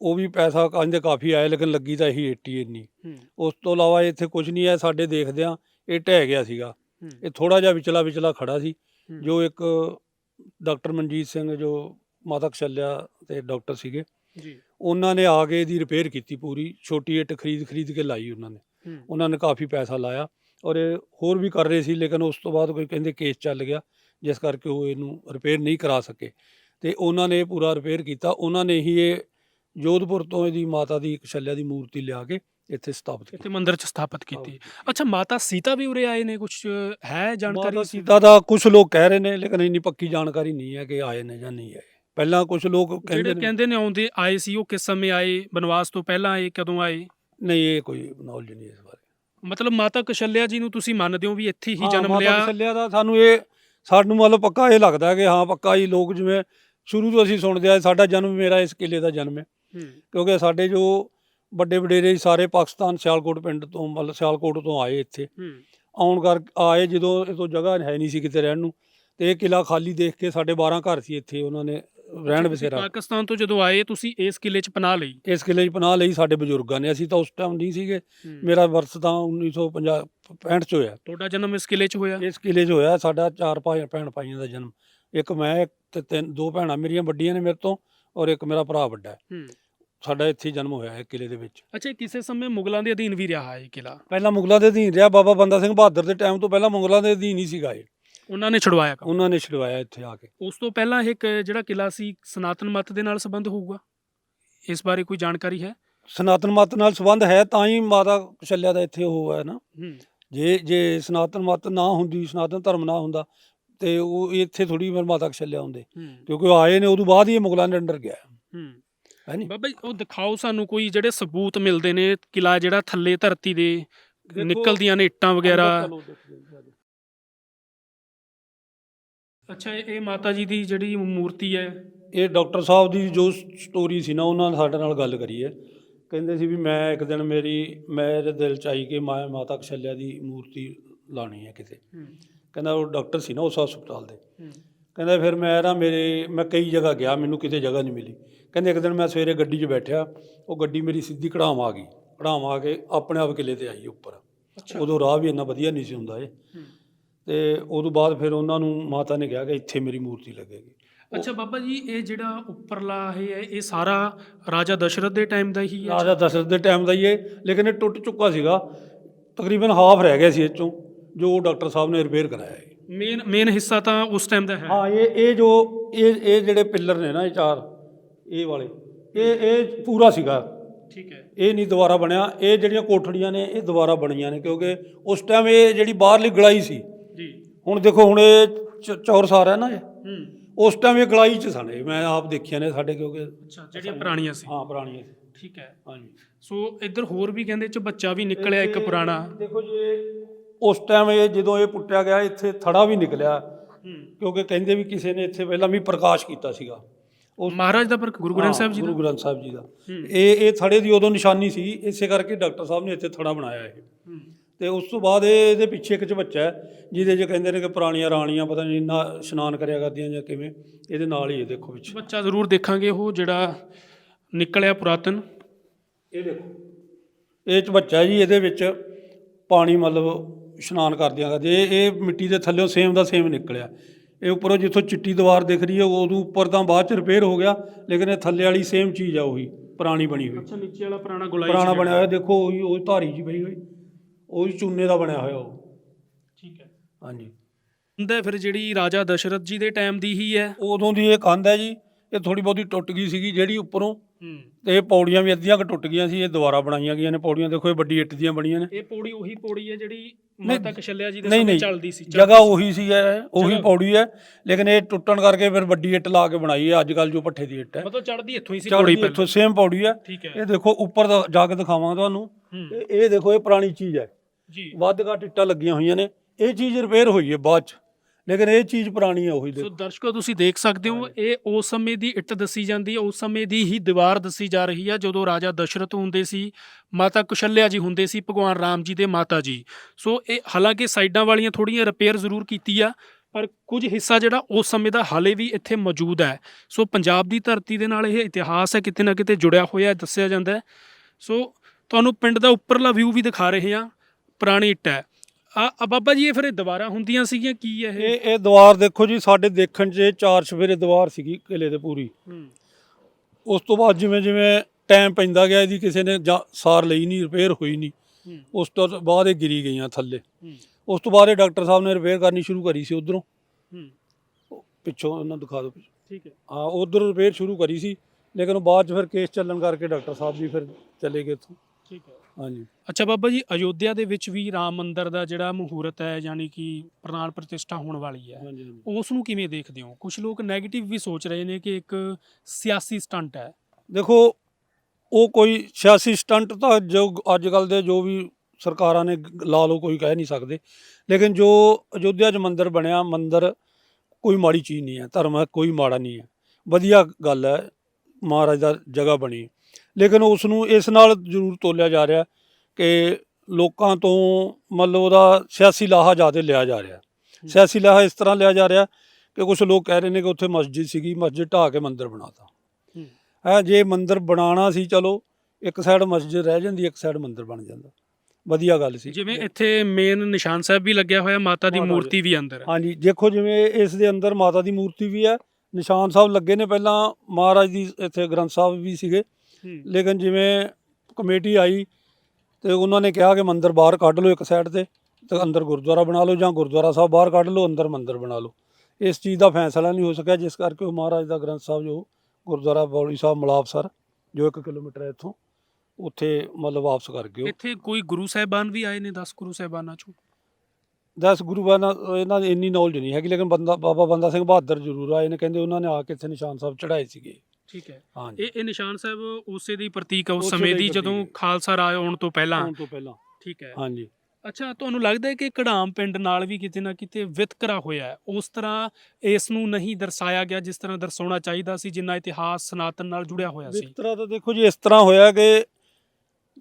Speaker 1: ਉਹ ਵੀ ਪੈਸਾ ਕਹਿੰਦੇ ਕਾਫੀ ਆਇਆ ਲੇਕਿਨ ਲੱਗੀ ਤਾਂ ਇਹੀ 80 ਇੰਨੀ।
Speaker 3: ਹੂੰ।
Speaker 1: ਉਸ ਤੋਂ ਇਲਾਵਾ ਇੱਥੇ ਕੁਝ ਨਹੀਂ ਹੈ ਸਾਡੇ ਦੇਖਦਿਆਂ ਇਹ ਢਹਿ ਗਿਆ ਸੀਗਾ।
Speaker 3: ਹੂੰ,
Speaker 1: ਇਹ ਥੋੜਾ ਜਿਹਾ ਵਿਚਲਾ ਵਿਚਲਾ ਖੜਾ ਸੀ
Speaker 3: ਹੂੰ।
Speaker 1: ਜੋ ਇੱਕ ਡਾਕਟਰ ਮਨਜੀਤ ਸਿੰਘ ਜੋ ਮਾਤਾ ਕਸ਼ਲਿਆ ਤੇ ਡਾਕਟਰ ਸੀਗੇ
Speaker 3: ਜੀ।
Speaker 1: ਉਹਨਾਂ ਨੇ ਆ ਕੇ ਇਹਦੀ ਰਿਪੇਅਰ ਕੀਤੀ ਪੂਰੀ ਛੋਟੀ ਇੱਟ ਖਰੀਦ ਖਰੀਦ ਕੇ ਲਾਈ ਉਹਨਾਂ ਨੇ। ਉਹਨਾਂ ਨੇ ਕਾਫੀ ਪੈਸਾ ਲਾਇਆ ਔਰ ਇਹ ਹੋਰ ਵੀ ਕਰ ਰਹੇ ਸੀ ਲੇਕਿਨ ਉਸ ਤੋਂ ਬਾਅਦ ਕੋਈ ਕਹਿੰਦੇ ਕੇਸ ਚੱਲ ਗਿਆ ਜਿਸ ਕਰਕੇ ਉਹ ਇਹਨੂੰ ਰਿਪੇਅਰ ਨਹੀਂ ਕਰਾ ਸਕੇ। ਤੇ ਉਹਨਾਂ ਨੇ ਇਹ ਪੂਰਾ ਰਿਪੇਅਰ ਕੀਤਾ। ਉਹਨਾਂ ਨੇ ਹੀ ਇਹ ਜੋਧਪੁਰ ਤੋਂ ਇਹਦੀ ਮਾਤਾ ਦੀ ਕਸ਼ਲਿਆ ਦੀ ਮੂਰਤੀ ਲਿਆ ਕੇ ਇੱਥੇ ਸਥਾਪਿਤ
Speaker 3: ਇੱਥੇ ਮੰਦਿਰ ਚ ਸਥਾਪਿਤ ਕੀਤੀ। ਅੱਛਾ ਮਾਤਾ ਸੀਤਾ ਵੀ ਉਰੇ ਆਏ ਨੇ ਕੁਝ ਹੈ ਜਾਣਕਾਰੀ
Speaker 1: ਮਾਤਾ ਸੀਤਾ ਦਾ ਕੁਝ ਲੋਕ ਕਹਿ ਰਹੇ ਨੇ ਲੇਕਿਨ ਇੰਨੀ ਪੱਕੀ ਜਾਣਕਾਰੀ ਨਹੀਂ ਹੈ ਕਿ ਆਏ ਨੇ ਜਾਂ ਨਹੀਂ ਆਏ। ਪਹਿਲਾਂ ਕੁਝ ਲੋਕ ਕਹਿੰਦੇ
Speaker 3: ਜਿਹੜੇ
Speaker 1: ਨੇ
Speaker 3: ਕਹਿੰਦੇ ਨੇ ਆਉਂਦੇ ਆਏ ਸੀ ਉਹ ਕਿਸ ਸਮੇਂ ਆਏ ਬਨਵਾਸ ਤੋਂ ਪਹਿਲਾਂ ਆਏ ਕਦੋਂ ਆਏ?
Speaker 1: ਨਹੀਂ ਇਹ ਕੋਈ ਨੌਲੇਜ ਨਹੀਂ ਇਸ ਬਾਰੇ।
Speaker 3: ਮਤਲਬ ਮਾਤਾ ਕਸ਼ਲਿਆ ਜੀ ਨੂੰ ਤੁਸੀਂ ਮੰਨਦੇ ਹੋ ਵੀ ਇੱਥੇ ਹੀ ਜਨਮ
Speaker 1: ਮਾਤਾ
Speaker 3: ਲਿਆ?
Speaker 1: ਕਸ਼ਲਿਆ ਦਾ ਸਾਨੂੰ ਇਹ ਸਾਨੂੰ ਮਤਲਬ ਪੱਕਾ ਇਹ ਲੱਗਦਾ ਹੈ ਕਿ ਹਾਂ ਪੱਕਾ ਹੀ ਲੋਕ ਜਿਵੇਂ ਸ਼ੁਰੂ ਤੋਂ ਅਸੀਂ ਸੁਣਦੇ ਆ ਸਾਡਾ ਜਨਮ ਮੇਰਾ ਇਸ ਕਿਲੇ ਦਾ ਜਨਮ ਹੂੰ। ਕਿਉਂਕਿ ਸਾਡੇ ਜੋ ਵੱਡੇ ਵਡੇਰੇ ਸਾਰੇ ਪਾਕਿਸਤਾਨ ਸਿਆਲਕੋਟ ਪਿੰਡ ਤੋਂ ਮਤਲਬ ਸਿਆਲਕੋਟ ਤੋਂ ਆਏ ਇੱਥੇ। ਆਉਣ ਕਰ ਆਏ ਜਦੋਂ ਇਹ ਤੋਂ ਜਗ੍ਹਾ ਹੈ ਨਹੀਂ ਸੀ ਕਿਤੇ ਰਹਿਣ ਨੂੰ ਤੇ ਇਹ ਕਿਲਾ ਖਾਲੀ ਦੇਖ ਕੇ ਸਾਡੇ 12 ਘਰ ਸੀ ਇੱਥੇ ਉਹਨਾਂ ਨੇ ਰਹਿਣ ਬਸੇਰਾ।
Speaker 3: ਪਾਕਿਸਤਾਨ ਤੋਂ ਜਦੋਂ ਆਏ ਤੁਸੀਂ ਇਸ ਕਿਲੇ 'ਚ ਪਨਾਹ ਲਈ?
Speaker 1: ਇਸ ਕਿਲੇ 'ਚ ਪਨਾਹ ਲਈ ਸਾਡੇ ਬਜ਼ੁਰਗਾਂ ਨੇ ਅਸੀਂ ਤਾਂ ਉਸ ਟਾਈਮ ਨਹੀਂ ਸੀਗੇ। ਮੇਰਾ ਵਰਸ ਤਾਂ 1950 65 ਚ ਹੋਇਆ।
Speaker 3: ਤੁਹਾਡਾ ਜਨਮ ਇਸ ਕਿਲੇ 'ਚ ਹੋਇਆ?
Speaker 1: ਇਸ ਕਿਲੇ 'ਚ ਹੋਇਆ ਸਾਡਾ ਚਾਰ ਭਾਈ ਭੈਣ ਭਾਈਆਂ ਦਾ ਜਨਮ। ਇੱਕ ਮੈਂ ਤੇ ਤਿੰਨ ਦੋ ਭੈਣਾਂ ਮੇਰੀਆਂ ਵੱਡੀਆਂ ਨੇ ਮੇਰੇ ਤੋਂ ਔਰ ਇੱਕ ਮੇਰਾ ਭਰਾ ਵੱਡਾ। ਹੂੰ। ਸਾਡਾ ਇੱਥੇ ਹੀ ਜਨਮ ਹੋਇਆ ਹੈ ਕਿਲੇ ਦੇ ਵਿੱਚ।
Speaker 3: ਅੱਛਾ ਇਹ ਕਿਸੇ ਸਮੇਂ ਮੁਗਲਾਂ ਦੇ ਅਧੀਨ ਵੀ ਰਿਹਾ ਹੈ ਇਹ ਕਿਲਾ
Speaker 1: ਪਹਿਲਾਂ ਮੁਗਲਾਂ ਦੇ ਅਧੀਨ ਰਿਹਾ ਬਾਬਾ ਬੰਦਾ ਸਿੰਘ ਬਹਾਦਰ ਦੇ ਟਾਈਮ ਤੋਂ ਪਹਿਲਾਂ ਮੁਗਲਾਂ ਦੇ ਅਧੀਨ ਹੀ ਸੀਗਾ ਇਹ।
Speaker 3: ਉਹਨਾਂ ਨੇ ਛੁਡਵਾਇਆ ਕੰਮ?
Speaker 1: ਉਹਨਾਂ ਨੇ ਛਡਵਾਇਆ ਇੱਥੇ ਆ ਕੇ।
Speaker 3: ਉਸ ਤੋਂ ਪਹਿਲਾਂ ਇਹ ਇੱਕ ਜਿਹੜਾ ਕਿਲਾ ਸੀ ਸਨਾਤਨ ਮਤ ਦੇ ਨਾਲ ਸੰਬੰਧ ਹੋਊਗਾ? ਇਸ ਬਾਰੇ ਕੋਈ ਜਾਣਕਾਰੀ ਹੈ?
Speaker 1: ਸਨਾਤਨ ਮਤ ਨਾਲ ਸੰਬੰਧ ਹੈ ਤਾਂ ਹੀ ਮਾਤਾ ਕਸ਼ਲਿਆ ਦਾ ਇੱਥੇ ਉਹ ਹੈ ਨਾ।
Speaker 3: ਹੂੰ।
Speaker 1: ਜੇ ਜੇ ਸਨਾਤਨ ਮਤ ਨਾ ਹੁੰਦੀ ਸਨਾਤਨ ਧਰਮ ਨਾ ਹੁੰਦਾ ਤੇ ਉਹ ਇੱਥੇ ਥੋੜੀ ਮਾਤਾ ਕਸ਼ਲਿਆ ਹੁੰਦੇ।
Speaker 3: ਹੂੰ।
Speaker 1: ਕਿਉਂਕਿ ਉਹ ਆਏ ਨੇ ਉਦੋਂ ਬਾਅਦ ਹੀ ਇਹ ਮੁਗਲਾਂ ਦੇ ਅੰਡਰ ਗਿਆ।
Speaker 3: ਹੂੰ।
Speaker 1: ਹੈ ਨਹੀਂ
Speaker 3: ਬਾਬਾ ਜੀ ਉਹ ਦਿਖਾਓ ਸਾਨੂੰ ਕੋਈ ਜਿਹੜੇ ਸਬੂਤ ਮਿਲਦੇ ਨੇ ਕਿਲਾ ਜਿਹੜਾ ਥੱਲੇ ਧਰਤੀ ਦੇ ਨਿਕਲਦੀਆਂ ਨੇ ਇੱਟਾਂ ਵਗੈਰਾ। ਅੱਛਾ ਇਹ ਇਹ ਮਾਤਾ ਜੀ ਦੀ ਜਿਹੜੀ ਮੂਰਤੀ ਹੈ।
Speaker 1: ਇਹ ਡਾਕਟਰ ਸਾਹਿਬ ਦੀ ਜੋ ਸਟੋਰੀ ਸੀ ਨਾ ਉਹਨਾਂ ਨੇ ਸਾਡੇ ਨਾਲ ਗੱਲ ਕਰੀ ਹੈ। ਕਹਿੰਦੇ ਸੀ ਵੀ ਮੈਂ ਇੱਕ ਦਿਨ ਮੇਰੀ ਮੇਰੇ ਦਿਲ ਚ ਆਈ ਕਿ ਮੈਂ ਮਾਤਾ ਕਸ਼ਲਿਆ ਦੀ ਮੂਰਤੀ ਲਾਣੀ ਹੈ ਕਿਤੇ। ਕਹਿੰਦਾ ਉਹ ਡਾਕਟਰ ਸੀ ਨਾ ਉਸ ਹਸਪਤਾਲ ਦੇ। ਕਹਿੰਦਾ ਫਿਰ ਮੈਂ ਨਾ ਮੇਰੇ ਮੈਂ ਕਈ ਜਗ੍ਹਾ ਗਿਆ ਮੈਨੂੰ ਕਿਤੇ ਜਗ੍ਹਾ ਨਹੀਂ ਮਿਲੀ। ਕਹਿੰਦੇ ਇੱਕ ਦਿਨ ਮੈਂ ਸਵੇਰੇ ਗੱਡੀ 'ਚ ਬੈਠਿਆ ਉਹ ਗੱਡੀ ਮੇਰੀ ਸਿੱਧੀ ਕੜਾਮ ਆ ਗਈ। ਕੜਾਮ ਆ ਕੇ ਆਪਣੇ ਆਪ ਕਿਲੇ ਤੇ ਆਈ ਉੱਪਰ। ਉਦੋਂ ਰਾਹ ਵੀ ਇੰਨਾ ਵਧੀਆ ਨਹੀਂ ਸੀ ਹੁੰਦਾ ਇਹ। ਤੇ ਉਦੋਂ ਬਾਅਦ ਫਿਰ ਉਹਨਾਂ ਨੂੰ ਮਾਤਾ ਨੇ ਕਿਹਾ ਕਿ ਇੱਥੇ ਮੇਰੀ ਮੂਰਤੀ ਲੱਗੇਗੀ।
Speaker 3: ਅੱਛਾ ਬਾਬਾ ਜੀ ਇਹ ਜਿਹੜਾ ਉੱਪਰਲਾ ਇਹ ਹੈ ਇਹ ਸਾਰਾ ਰਾਜਾ ਦਸ਼ਰਥ ਦੇ ਟਾਈਮ ਦਾ ਹੀ ਹੈ?
Speaker 1: ਰਾਜਾ ਦਸ਼ਰਥ ਦੇ ਟਾਈਮ ਦਾ ਹੀ ਇਹ ਲੇਕਿਨ ਇਹ ਟੁੱਟ ਚੁੱਕਾ ਸੀਗਾ। ਤਕਰੀਬਨ ਹਾਫ ਰਹਿ ਗਿਆ ਸੀ ਇਹ ਚੋਂ ਜੋ ਡਾਕਟਰ ਸਾਹਿਬ ਨੇ ਰਿਪੇਅਰ ਕਰਾਇਆ ਹੈ
Speaker 3: ਮੇਨ ਮੇਨ ਹਿੱਸਾ ਤਾਂ ਉਸ ਟਾਈਮ ਦਾ ਹੈ।
Speaker 1: ਹਾਂ ਇਹ ਇਹ ਜੋ ਇਹ ਇਹ ਜਿਹੜੇ ਪਿੱਲਰ ਨੇ ਨਾ ਇਹ ਚਾਰ ਇਹ ਵਾਲੇ। ਇਹ ਇਹ ਪੂਰਾ ਸੀਗਾ।
Speaker 3: ਠੀਕ ਹੈ।
Speaker 1: ਇਹ ਨਹੀਂ ਦੁਬਾਰਾ ਬਣਿਆ। ਇਹ ਜਿਹੜੀਆਂ ਕੋਠੜੀਆਂ ਨੇ ਇਹ ਦੁਬਾਰਾ ਬਣੀਆਂ ਨੇ ਕਿਉਂਕਿ ਉਸ ਟਾਈਮ ਇਹ ਜਿਹੜੀ ਬਾਹਰਲੀ ਗਲਾਈ ਸੀ।
Speaker 3: ਜੀ।
Speaker 1: ਹੁਣ ਦੇਖੋ ਹੁਣ ਇਹ ਚ- ਚੌਰਸਾਰ ਹੈ ਨਾ ਇਹ।
Speaker 3: ਹੂੰ।
Speaker 1: ਉਸ ਟਾਈਮ ਇਹ ਗਲਾਈ ਚ ਸਨ। ਇਹ ਮੈਂ ਆਪ ਦੇਖਿਆ ਨੇ ਸਾਡੇ ਕਿਉਂਕਿ
Speaker 3: ਅੱਛਾ ਜਿਹੜੀਆਂ ਪੁਰਾਣੀਆਂ ਸੀ।
Speaker 1: ਹਾਂ ਪੁਰਾਣੀਆਂ ਸੀ।
Speaker 3: ਠੀਕ ਹੈ।
Speaker 1: ਹਾਂਜੀ।
Speaker 3: ਸੋ ਇੱਧਰ ਹੋਰ ਵੀ ਕਹਿੰਦੇ ਚ ਬੱਚਾ ਵੀ ਨਿਕਲਿਆ ਇੱਕ ਪੁਰਾਣਾ।
Speaker 1: ਦੇਖੋ ਜੀ ਉਸ ਟਾਈਮ ਇਹ ਜਦੋਂ ਇਹ ਪੁੱਟਿਆ ਗਿਆ ਇੱਥੇ ਥੜਾ ਵੀ ਨਿਕਲਿਆ। ਕਿਉਂਕਿ ਕਹਿੰਦੇ ਵੀ ਕਿਸੇ ਨੇ ਇੱਥੇ ਪਹਿਲਾਂ ਵੀ ਪ੍ਰਕਾਸ਼ ਕੀਤਾ ਸੀਗਾ। ਉਸ
Speaker 3: ਮਹਾਰਾਜ ਦਾ ਪਰ ਗੁਰੂ ਗ੍ਰੰਥ ਸਾਹਿਬ ਜੀ
Speaker 1: ਗੁਰੂ
Speaker 3: ਦਾ
Speaker 1: ਗ੍ਰੰਥ ਸਾਹਿਬ ਜੀ ਦਾ। ਇਹ ਇਹ ਥੜੇ ਦੀ ਉਦੋਂ ਨਿਸ਼ਾਨੀ ਸੀ ਇਸੇ ਕਰਕੇ ਡਾਕਟਰ ਸਾਹਿਬ ਨੇ ਇੱਥੇ ਥੜਾ ਬਣਾਇਆ ਇਹ। ਤੇ ਉਸ ਤੋਂ ਬਾਅਦ ਇਹ ਇਹਦੇ ਪਿੱਛੇ ਇੱਕ ਬੱਚਾ ਹੈ ਜਿਹਦੇ 'ਚ ਕਹਿੰਦੇ ਨੇ ਕਿ ਪੁਰਾਣੀਆਂ ਰਾਣੀਆਂ ਪਤਾ ਨਹੀਂ ਨਾ ਇਸ਼ਨਾਨ ਕਰਿਆ ਕਰਦੀਆਂ ਜਾਂ ਕਿਵੇਂ ਇਹਦੇ ਨਾਲ ਹੀ ਇਹ ਦੇਖੋ ਪਿੱਛੇ।
Speaker 3: ਬੱਚਾ ਜ਼ਰੂਰ ਦੇਖਾਂਗੇ ਉਹ ਜਿਹੜਾ ਨਿਕਲਿਆ ਪੁਰਾਤਨ।
Speaker 1: ਇਹ ਦੇਖੋ ਇਹ ਚ ਬੱਚਾ ਜੀ ਇਹਦੇ ਵਿੱਚ ਪਾਣੀ ਮਤਲਬ ਇਸ਼ਨਾਨ ਕਰਦਿਆਂ ਕਰਦੇ ਇਹ ਮਿੱਟੀ ਦੇ ਥੱਲੇੋਂ ਸੇਮ ਦਾ ਸੇਮ ਨਿਕਲਿਆ। ਇਹ ਉੱਪਰੋਂ ਜਿੱਥੋਂ ਚਿੱਟੀ ਦੀਵਾਰ ਦਿਖ ਰਹੀ ਹੈ ਉਦੋਂ ਉੱਪਰ ਤਾਂ ਬਾਅਦ ਚ ਰਿਪੇਅਰ ਹੋ ਗਿਆ ਲੇਕਿਨ ਇਹ ਥੱਲੇ ਵਾਲੀ ਸੇਮ ਚੀਜ਼ ਆ ਉਹੀ ਪੁਰਾਣੀ ਬਣੀ ਹੋਈ।
Speaker 3: ਅੱਛਾ ਨੀਚੇ ਵਾਲਾ ਪੁਰਾਣਾ ਗੁਲਾਈ
Speaker 1: ਪੁਰਾਣਾ ਬਣਿਆ ਹੋਇਆ ਦੇਖੋ ਉਹੀ ਉਹ ਧਾਰੀ ਜੀ ਪਈ ਹੋਈ ਉਹੀ ਚੂਨੇ ਦਾ ਬਣਿਆ ਹੋਇਆ ਉਹ।
Speaker 3: ਠੀਕ ਹੈ।
Speaker 1: ਹਾਂਜੀ।
Speaker 3: ਹੁੰਦਾ ਫਿਰ ਜਿਹੜੀ ਰਾਜਾ ਦਸ਼ਰਥ ਜੀ ਦੇ ਟਾਈਮ ਦੀ ਹੀ ਹੈ।
Speaker 1: ਉਦੋਂ ਦੀ ਇਹ ਕੰਧ ਹੈ ਜੀ ਇਹ ਥੋੜੀ ਬਹੁਤੀ ਟੁੱਟ ਗਈ ਸੀਗੀ ਜਿਹੜੀ ਉੱਪਰੋਂ।
Speaker 3: ਹੂੰ।
Speaker 1: ਤੇ ਇਹ ਪੌੜੀਆਂ ਵੀ ਅੱਧੀਆਂ ਕੁ ਟੁੱਟ ਗਈਆਂ ਸੀ ਇਹ ਦੁਬਾਰਾ ਬਣਾਈਆਂ ਗਈਆਂ ਨੇ ਪੌੜੀਆਂ। ਦੇਖੋ ਇਹ ਵੱਡੀ ਇੱਟ ਦੀਆਂ ਬਣੀਆਂ ਨੇ।
Speaker 3: ਇਹ ਪੌੜੀ ਉਹੀ ਪੌੜੀ ਹੈ ਜਿਹੜੀ ਮਾਤਾ ਕਸ਼ਲਿਆ ਜੀ ਦੇ
Speaker 1: ਨਹੀਂ
Speaker 3: ਸਮੇਂ
Speaker 1: ਨਹੀਂ।
Speaker 3: ਚੱਲਦੀ ਸੀ
Speaker 1: ਜਗ੍ਹਾ ਉਹੀ ਸੀ ਇਹ ਉਹੀ
Speaker 3: ਜਗ੍ਹਾ-
Speaker 1: ਪੌੜੀ ਹੈ। ਲੇਕਿਨ ਇਹ ਟੁੱਟਣ ਕਰਕੇ ਫਿਰ ਵੱਡੀ ਇੱਟ ਲਾ ਕੇ ਬਣਾਈ ਹੈ। ਅੱਜ ਕੱਲ ਜੋ ਪੱਠੇ ਦੀ ਇੱਟ ਹੈ।
Speaker 3: ਮਤਲਬ ਚੜਦੀ ਇੱਥੋਂ ਹੀ ਸੀ
Speaker 1: ਚੌੜੀ
Speaker 3: ਪੌੜੀ ਪਹਿਲਾਂ।
Speaker 1: ਇੱਥੋਂ ਸੇਮ ਪੌੜੀ ਹੈ।
Speaker 3: ਠੀਕ ਹੈ।
Speaker 1: ਇਹ ਦੇਖੋ ਉੱਪਰ ਦਾ ਜਾ ਕੇ ਦਿਖਾਵਾਂ ਤੁਹਾਨੂੰ।
Speaker 3: ਹੂੰ।
Speaker 1: ਇਹ ਇਹ ਦੇਖੋ ਇਹ ਪੁਰਾਣੀ ਚੀਜ਼ ਹੈ।
Speaker 3: ਜੀ।
Speaker 1: ਵੱਧ ਘੱਟ ਇੱਟਾਂ ਲੱਗੀਆਂ ਹੋਈਆਂ ਨੇ। ਇਹ ਚੀਜ਼ ਰਿਪੇਅਰ ਹੋਈ ਹੈ ਬਾਅਦ ਚ। ਲੇਕਿਨ ਇਹ ਚੀਜ਼ ਪੁਰਾਣੀ ਹੈ ਉਹੀ
Speaker 3: ਸੋ
Speaker 1: ਦੇਖੋ।
Speaker 3: ਦਰਸ਼ਕੋ ਤੁਸੀਂ ਦੇਖ ਸਕਦੇ ਹੋ ਇਹ ਉਸ ਸਮੇਂ ਦੀ ਇੱਟ ਦੱਸੀ ਜਾਂਦੀ ਹੈ ਉਸ ਸਮੇਂ ਦੀ ਹੀ ਦੀਵਾਰ ਦੱਸੀ ਜਾ ਰਹੀ ਹੈ ਜਦੋਂ ਰਾਜਾ ਦਸ਼ਰਥ ਹੁੰਦੇ ਸੀ ਮਾਤਾ ਕੁਸ਼ਲਿਆ ਜੀ ਹੁੰਦੇ ਸੀ ਭਗਵਾਨ ਰਾਮ ਜੀ ਦੇ ਮਾਤਾ ਜੀ। ਸੋ ਇਹ ਹਾਲਾਂਕਿ ਸਾਈਡਾਂ ਵਾਲੀਆਂ ਥੋੜੀਆਂ ਰਿਪੇਅਰ ਜ਼ਰੂਰ ਕੀਤੀ ਆ ਪਰ ਕੁਝ ਹਿੱਸਾ ਜਿਹੜਾ ਉਸ ਸਮੇਂ ਦਾ ਹਾਲੇ ਵੀ ਇੱਥੇ ਮੌਜੂਦ ਹੈ। ਸੋ ਪੰਜਾਬ ਦੀ ਧਰਤੀ ਦੇ ਨਾਲ ਇਹ ਇਤਿਹਾਸ ਹੈ ਕਿਤੇ ਨਾ ਕਿਤੇ ਜੁੜਿਆ ਹੋਇਆ ਦੱਸਿਆ ਜਾਂਦਾ ਹੈ। ਸੋ ਤੁਹਾਨੂੰ ਪਿੰਡ ਦਾ ਉੱਪਰਲਾ ਵਿਊ ਵੀ ਦਿਖਾ ਰਹੇ ਹਾਂ ਪੁਰਾਣੀ ਇੱਟ ਹੈ। ਆ ਆ ਬਾਬਾ ਜੀ ਇਹ ਫਿਰ ਇਹ ਦੁਬਾਰਾ ਹੁੰਦੀਆਂ ਸੀਗੀਆਂ? ਕੀ ਹੈ ਇਹ?
Speaker 1: ਇਹ ਇਹ ਦੀਵਾਰ ਦੇਖੋ ਜੀ ਸਾਡੇ ਦੇਖਣ 'ਚ ਇਹ ਚਾਰ ਸਵੇਰੇ ਦੀਵਾਰ ਸੀਗੀ ਕਿਲੇ ਦੇ ਪੂਰੀ।
Speaker 3: ਹੂੰ।
Speaker 1: ਉਸ ਤੋਂ ਬਾਅਦ ਜਿਵੇਂ ਜਿਵੇਂ ਟਾਈਮ ਪੈਂਦਾ ਗਿਆ ਇਹਦੀ ਕਿਸੇ ਨੇ ਜਾਂ ਸਾਰ ਲਈ ਨਹੀਂ ਰਿਪੇਅਰ ਹੋਈ ਨਹੀਂ
Speaker 3: ਹੂੰ।
Speaker 1: ਉਸ ਤੋਂ ਬਾਅਦ ਇਹ ਗਿਰੀ ਗਈਆਂ ਥੱਲੇ।
Speaker 3: ਹੂੰ।
Speaker 1: ਉਸ ਤੋਂ ਬਾਅਦ ਇਹ ਡਾਕਟਰ ਸਾਹਿਬ ਨੇ ਰਿਪੇਅਰ ਕਰਨੀ ਸ਼ੁਰੂ ਕਰੀ ਸੀ ਉਧਰੋਂ।
Speaker 3: ਹੂੰ।
Speaker 1: ਪਿੱਛੋਂ ਇਹਨਾਂ ਦਿਖਾ ਦਿਓ
Speaker 3: ਠੀਕ ਹੈ।
Speaker 1: ਹਾਂ ਉਧਰ ਰਿਪੇਅਰ ਸ਼ੁਰੂ ਕਰੀ ਸੀ ਲੇਕਿਨ ਬਾਅਦ ਚ ਫਿਰ ਕੇਸ ਚੱਲਣ ਕਰਕੇ ਡਾਕਟਰ ਸਾਹਿਬ ਵੀ ਫਿਰ ਚਲੇ ਗਏ ਇੱਥੋਂ
Speaker 3: ਠੀਕ ਹੈ।
Speaker 1: ਹਾਂਜੀ।
Speaker 3: ਅੱਛਾ ਬਾਬਾ ਜੀ ਅਯੋਧਿਆ ਦੇ ਵਿੱਚ ਵੀ ਰਾਮ ਮੰਦਿਰ ਦਾ ਜਿਹੜਾ ਮਹੂਰਤ ਹੈ ਯਾਨੀ ਕਿ ਪ੍ਰਾਣ ਪ੍ਰਤਿਸ਼ਠਾ ਹੋਣ ਵਾਲੀ ਹੈ
Speaker 1: ਹਾਂਜੀ ਹਾਂਜੀ।
Speaker 3: ਉਸ ਨੂੰ ਕਿਵੇਂ ਦੇਖਦੇ ਹੋ? ਕੁਝ ਲੋਕ 네ਗੇਟਿਵ ਵੀ ਸੋਚ ਰਹੇ ਨੇ ਕਿ ਇੱਕ ਸਿਆਸੀ ਸਟੰਟ ਹੈ।
Speaker 1: ਦੇਖੋ ਉਹ ਕੋਈ ਸਿਆਸੀ ਸਟੰਟ ਤਾਂ ਜੋ ਅੱਜ ਕੱਲ ਦੇ ਜੋ ਵੀ ਸਰਕਾਰਾਂ ਨੇ ਲਾ ਲਓ ਕੋਈ ਕਹਿ ਨਹੀਂ ਸਕਦੇ। ਲੇਕਿਨ ਜੋ ਅਯੋਧਿਆ 'ਚ ਮੰਦਿਰ ਬਣਿਆ ਮੰਦਿਰ ਕੋਈ ਮਾੜੀ ਚੀਜ਼ ਨਹੀਂ ਹੈ ਧਰਮ ਹੈ ਕੋਈ ਮਾੜਾ ਨਹੀਂ ਹੈ। ਵਧੀਆ ਗੱਲ ਹੈ ਮਹਾਰਾਜ ਦਾ ਜਗ੍ਹਾ ਬਣੀ। ਲੇਕਿਨ ਉਸ ਨੂੰ ਇਸ ਨਾਲ ਜ਼ਰੂਰ ਤੋਲਿਆ ਜਾ ਰਿਹਾ ਕਿ ਲੋਕਾਂ ਤੋਂ ਮਤਲਬ ਉਹਦਾ ਸਿਆਸੀ ਲਾਹਾ ਜ਼ਿਆਦਾ ਲਿਆ ਜਾ ਰਿਹਾ। ਸਿਆਸੀ ਲਾਹਾ ਇਸ ਤਰ੍ਹਾਂ ਲਿਆ ਜਾ ਰਿਹਾ ਕਿ ਕੁਝ ਲੋਕ ਕਹਿ ਰਹੇ ਨੇ ਕਿ ਉੱਥੇ ਮਸਜਿਦ ਸੀਗੀ ਮਸਜਿਦ ਢਾਹ ਕੇ ਮੰਦਿਰ ਬਣਾਤਾ।
Speaker 3: ਹੂੰ।
Speaker 1: ਜੇ ਮੰਦਿਰ ਬਣਾਉਣਾ ਸੀ ਚਲੋ ਇੱਕ ਸਾਈਡ ਮਸਜਿਦ ਰਹਿ ਜਾਂਦੀ ਇੱਕ ਸਾਈਡ ਮੰਦਿਰ ਬਣ ਜਾਂਦਾ। ਵਧੀਆ ਗੱਲ ਸੀ।
Speaker 3: ਜਿਵੇਂ ਇੱਥੇ ਮੇਨ ਨਿਸ਼ਾਨ ਸਾਹਿਬ ਵੀ ਲੱਗਿਆ ਹੋਇਆ ਮਾਤਾ ਦੀ ਮੂਰਤੀ ਵੀ ਅੰਦਰ। ਹੈ
Speaker 1: ਹਾਂਜੀ ਦੇਖੋ ਜਿਵੇਂ ਇਸ ਦੇ ਅੰਦਰ ਮਾਤਾ ਦੀ ਮੂਰਤੀ ਵੀ ਹੈ ਨਿਸ਼ਾਨ ਸਾਹਿਬ ਲੱਗੇ ਨੇ ਪਹਿਲਾਂ ਮਹਾਰਾਜ ਦੀ ਇੱਥੇ ਗ੍ਰੰਥ ਸਾਹਿਬ ਵੀ ਸੀਗੇ। ਲੇਕਿਨ ਜਿਵੇਂ ਕਮੇਟੀ ਆਈ ਤੇ ਉਹਨਾਂ ਨੇ ਕਿਹਾ ਕਿ ਮੰਦਿਰ ਬਾਹਰ ਕੱਢ ਲਓ ਇੱਕ ਸਾਈਡ ਤੇ ਤੇ ਅੰਦਰ ਗੁਰਦੁਆਰਾ ਬਣਾ ਲਓ ਜਾਂ ਗੁਰਦੁਆਰਾ ਸਾਹਿਬ ਬਾਹਰ ਕੱਢ ਲਓ ਅੰਦਰ ਮੰਦਿਰ ਬਣਾ ਲਓ। ਇਸ ਚੀਜ਼ ਦਾ ਫੈਸਲਾ ਨਹੀਂ ਹੋ ਸਕਿਆ ਜਿਸ ਕਰਕੇ ਉਹ ਮਹਾਰਾਜ ਦਾ ਗ੍ਰੰਥ ਸਾਹਿਬ ਜੋ ਗੁਰਦੁਆਰਾ ਬੌਲੀ ਸਾਹਿਬ ਮਲਾਪਸਰ ਜੋ 1 ਕਿਲੋਮੀਟਰ ਹੈ ਇੱਥੋਂ ਉੱਥੇ ਮਤਲਬ ਵਾਪਸ ਕਰ ਗਏ।
Speaker 3: ਇੱਥੇ ਕੋਈ ਗੁਰੂ ਸਾਹਿਬਾਨ ਵੀ ਆਏ ਨੇ 10 ਗੁਰੂ ਸਾਹਿਬਾਨਾਂ ਚੋਂ?
Speaker 1: ਦਸ ਗੁਰੂ ਬਾਨਾ ਇਹਨਾਂ ਦੀ ਇੰਨੀ ਨੌਲੇਜ ਨਹੀਂ ਹੈਗੀ ਲੇਕਿਨ ਬੰਦਾ ਬਾਬਾ ਬੰਦਾ ਸਿੰਘ ਬਹਾਦਰ ਜ਼ਰੂਰ ਆਏ ਨੇ ਕਹਿੰਦੇ ਉਹਨਾਂ ਨੇ ਆ ਕੇ ਇੱਥੇ ਨਿਸ਼ਾਨ ਸਾਹਿਬ ਚੜਾਏ ਸੀਗੇ।
Speaker 3: ਠੀਕ ਹੈ।
Speaker 1: ਹਾਂਜੀ।
Speaker 3: ਇਹ ਇਹ ਨਿਸ਼ਾਨ ਸਾਹਿਬ ਉਸੇ ਦੀ ਪ੍ਰਤੀਕ ਹੈ ਉਸ
Speaker 1: ਉਸੇ
Speaker 3: ਸਮੇਂ
Speaker 1: ਦਾ ਹੀ
Speaker 3: ਦੀ ਜਦੋਂ
Speaker 1: ਹੈ।
Speaker 3: ਖਾਲਸਾ ਰਾਜ ਆਉਣ ਤੋਂ ਪਹਿਲਾਂ।
Speaker 1: ਆਉਣ ਤੋਂ ਪਹਿਲਾਂ।
Speaker 3: ਠੀਕ ਹੈ।
Speaker 1: ਹਾਂਜੀ।
Speaker 3: ਅੱਛਾ ਤੁਹਾਨੂੰ ਲੱਗਦਾ ਹੈ ਕਿ ਕੜਾਮ ਪਿੰਡ ਨਾਲ ਵੀ ਕਿਤੇ ਨਾ ਕਿਤੇ ਵਿਤਕਰਾ ਹੋਇਆ ਹੈ? ਉਸ ਤਰ੍ਹਾਂ ਇਸ ਨੂੰ ਨਹੀਂ ਦਰਸਾਇਆ ਗਿਆ ਜਿਸ ਤਰ੍ਹਾਂ ਦਰਸਾਉਣਾ ਚਾਹੀਦਾ ਸੀ ਜਿੰਨਾ ਇਤਿਹਾਸ ਸਨਾਤਨ ਨਾਲ ਜੁੜਿਆ ਹੋਇਆ ਸੀ?
Speaker 1: ਵਿਤਕਰਾ ਤਾਂ ਦੇਖੋ ਜੀ ਇਸ ਤਰ੍ਹਾਂ ਹੋਇਆ ਕਿ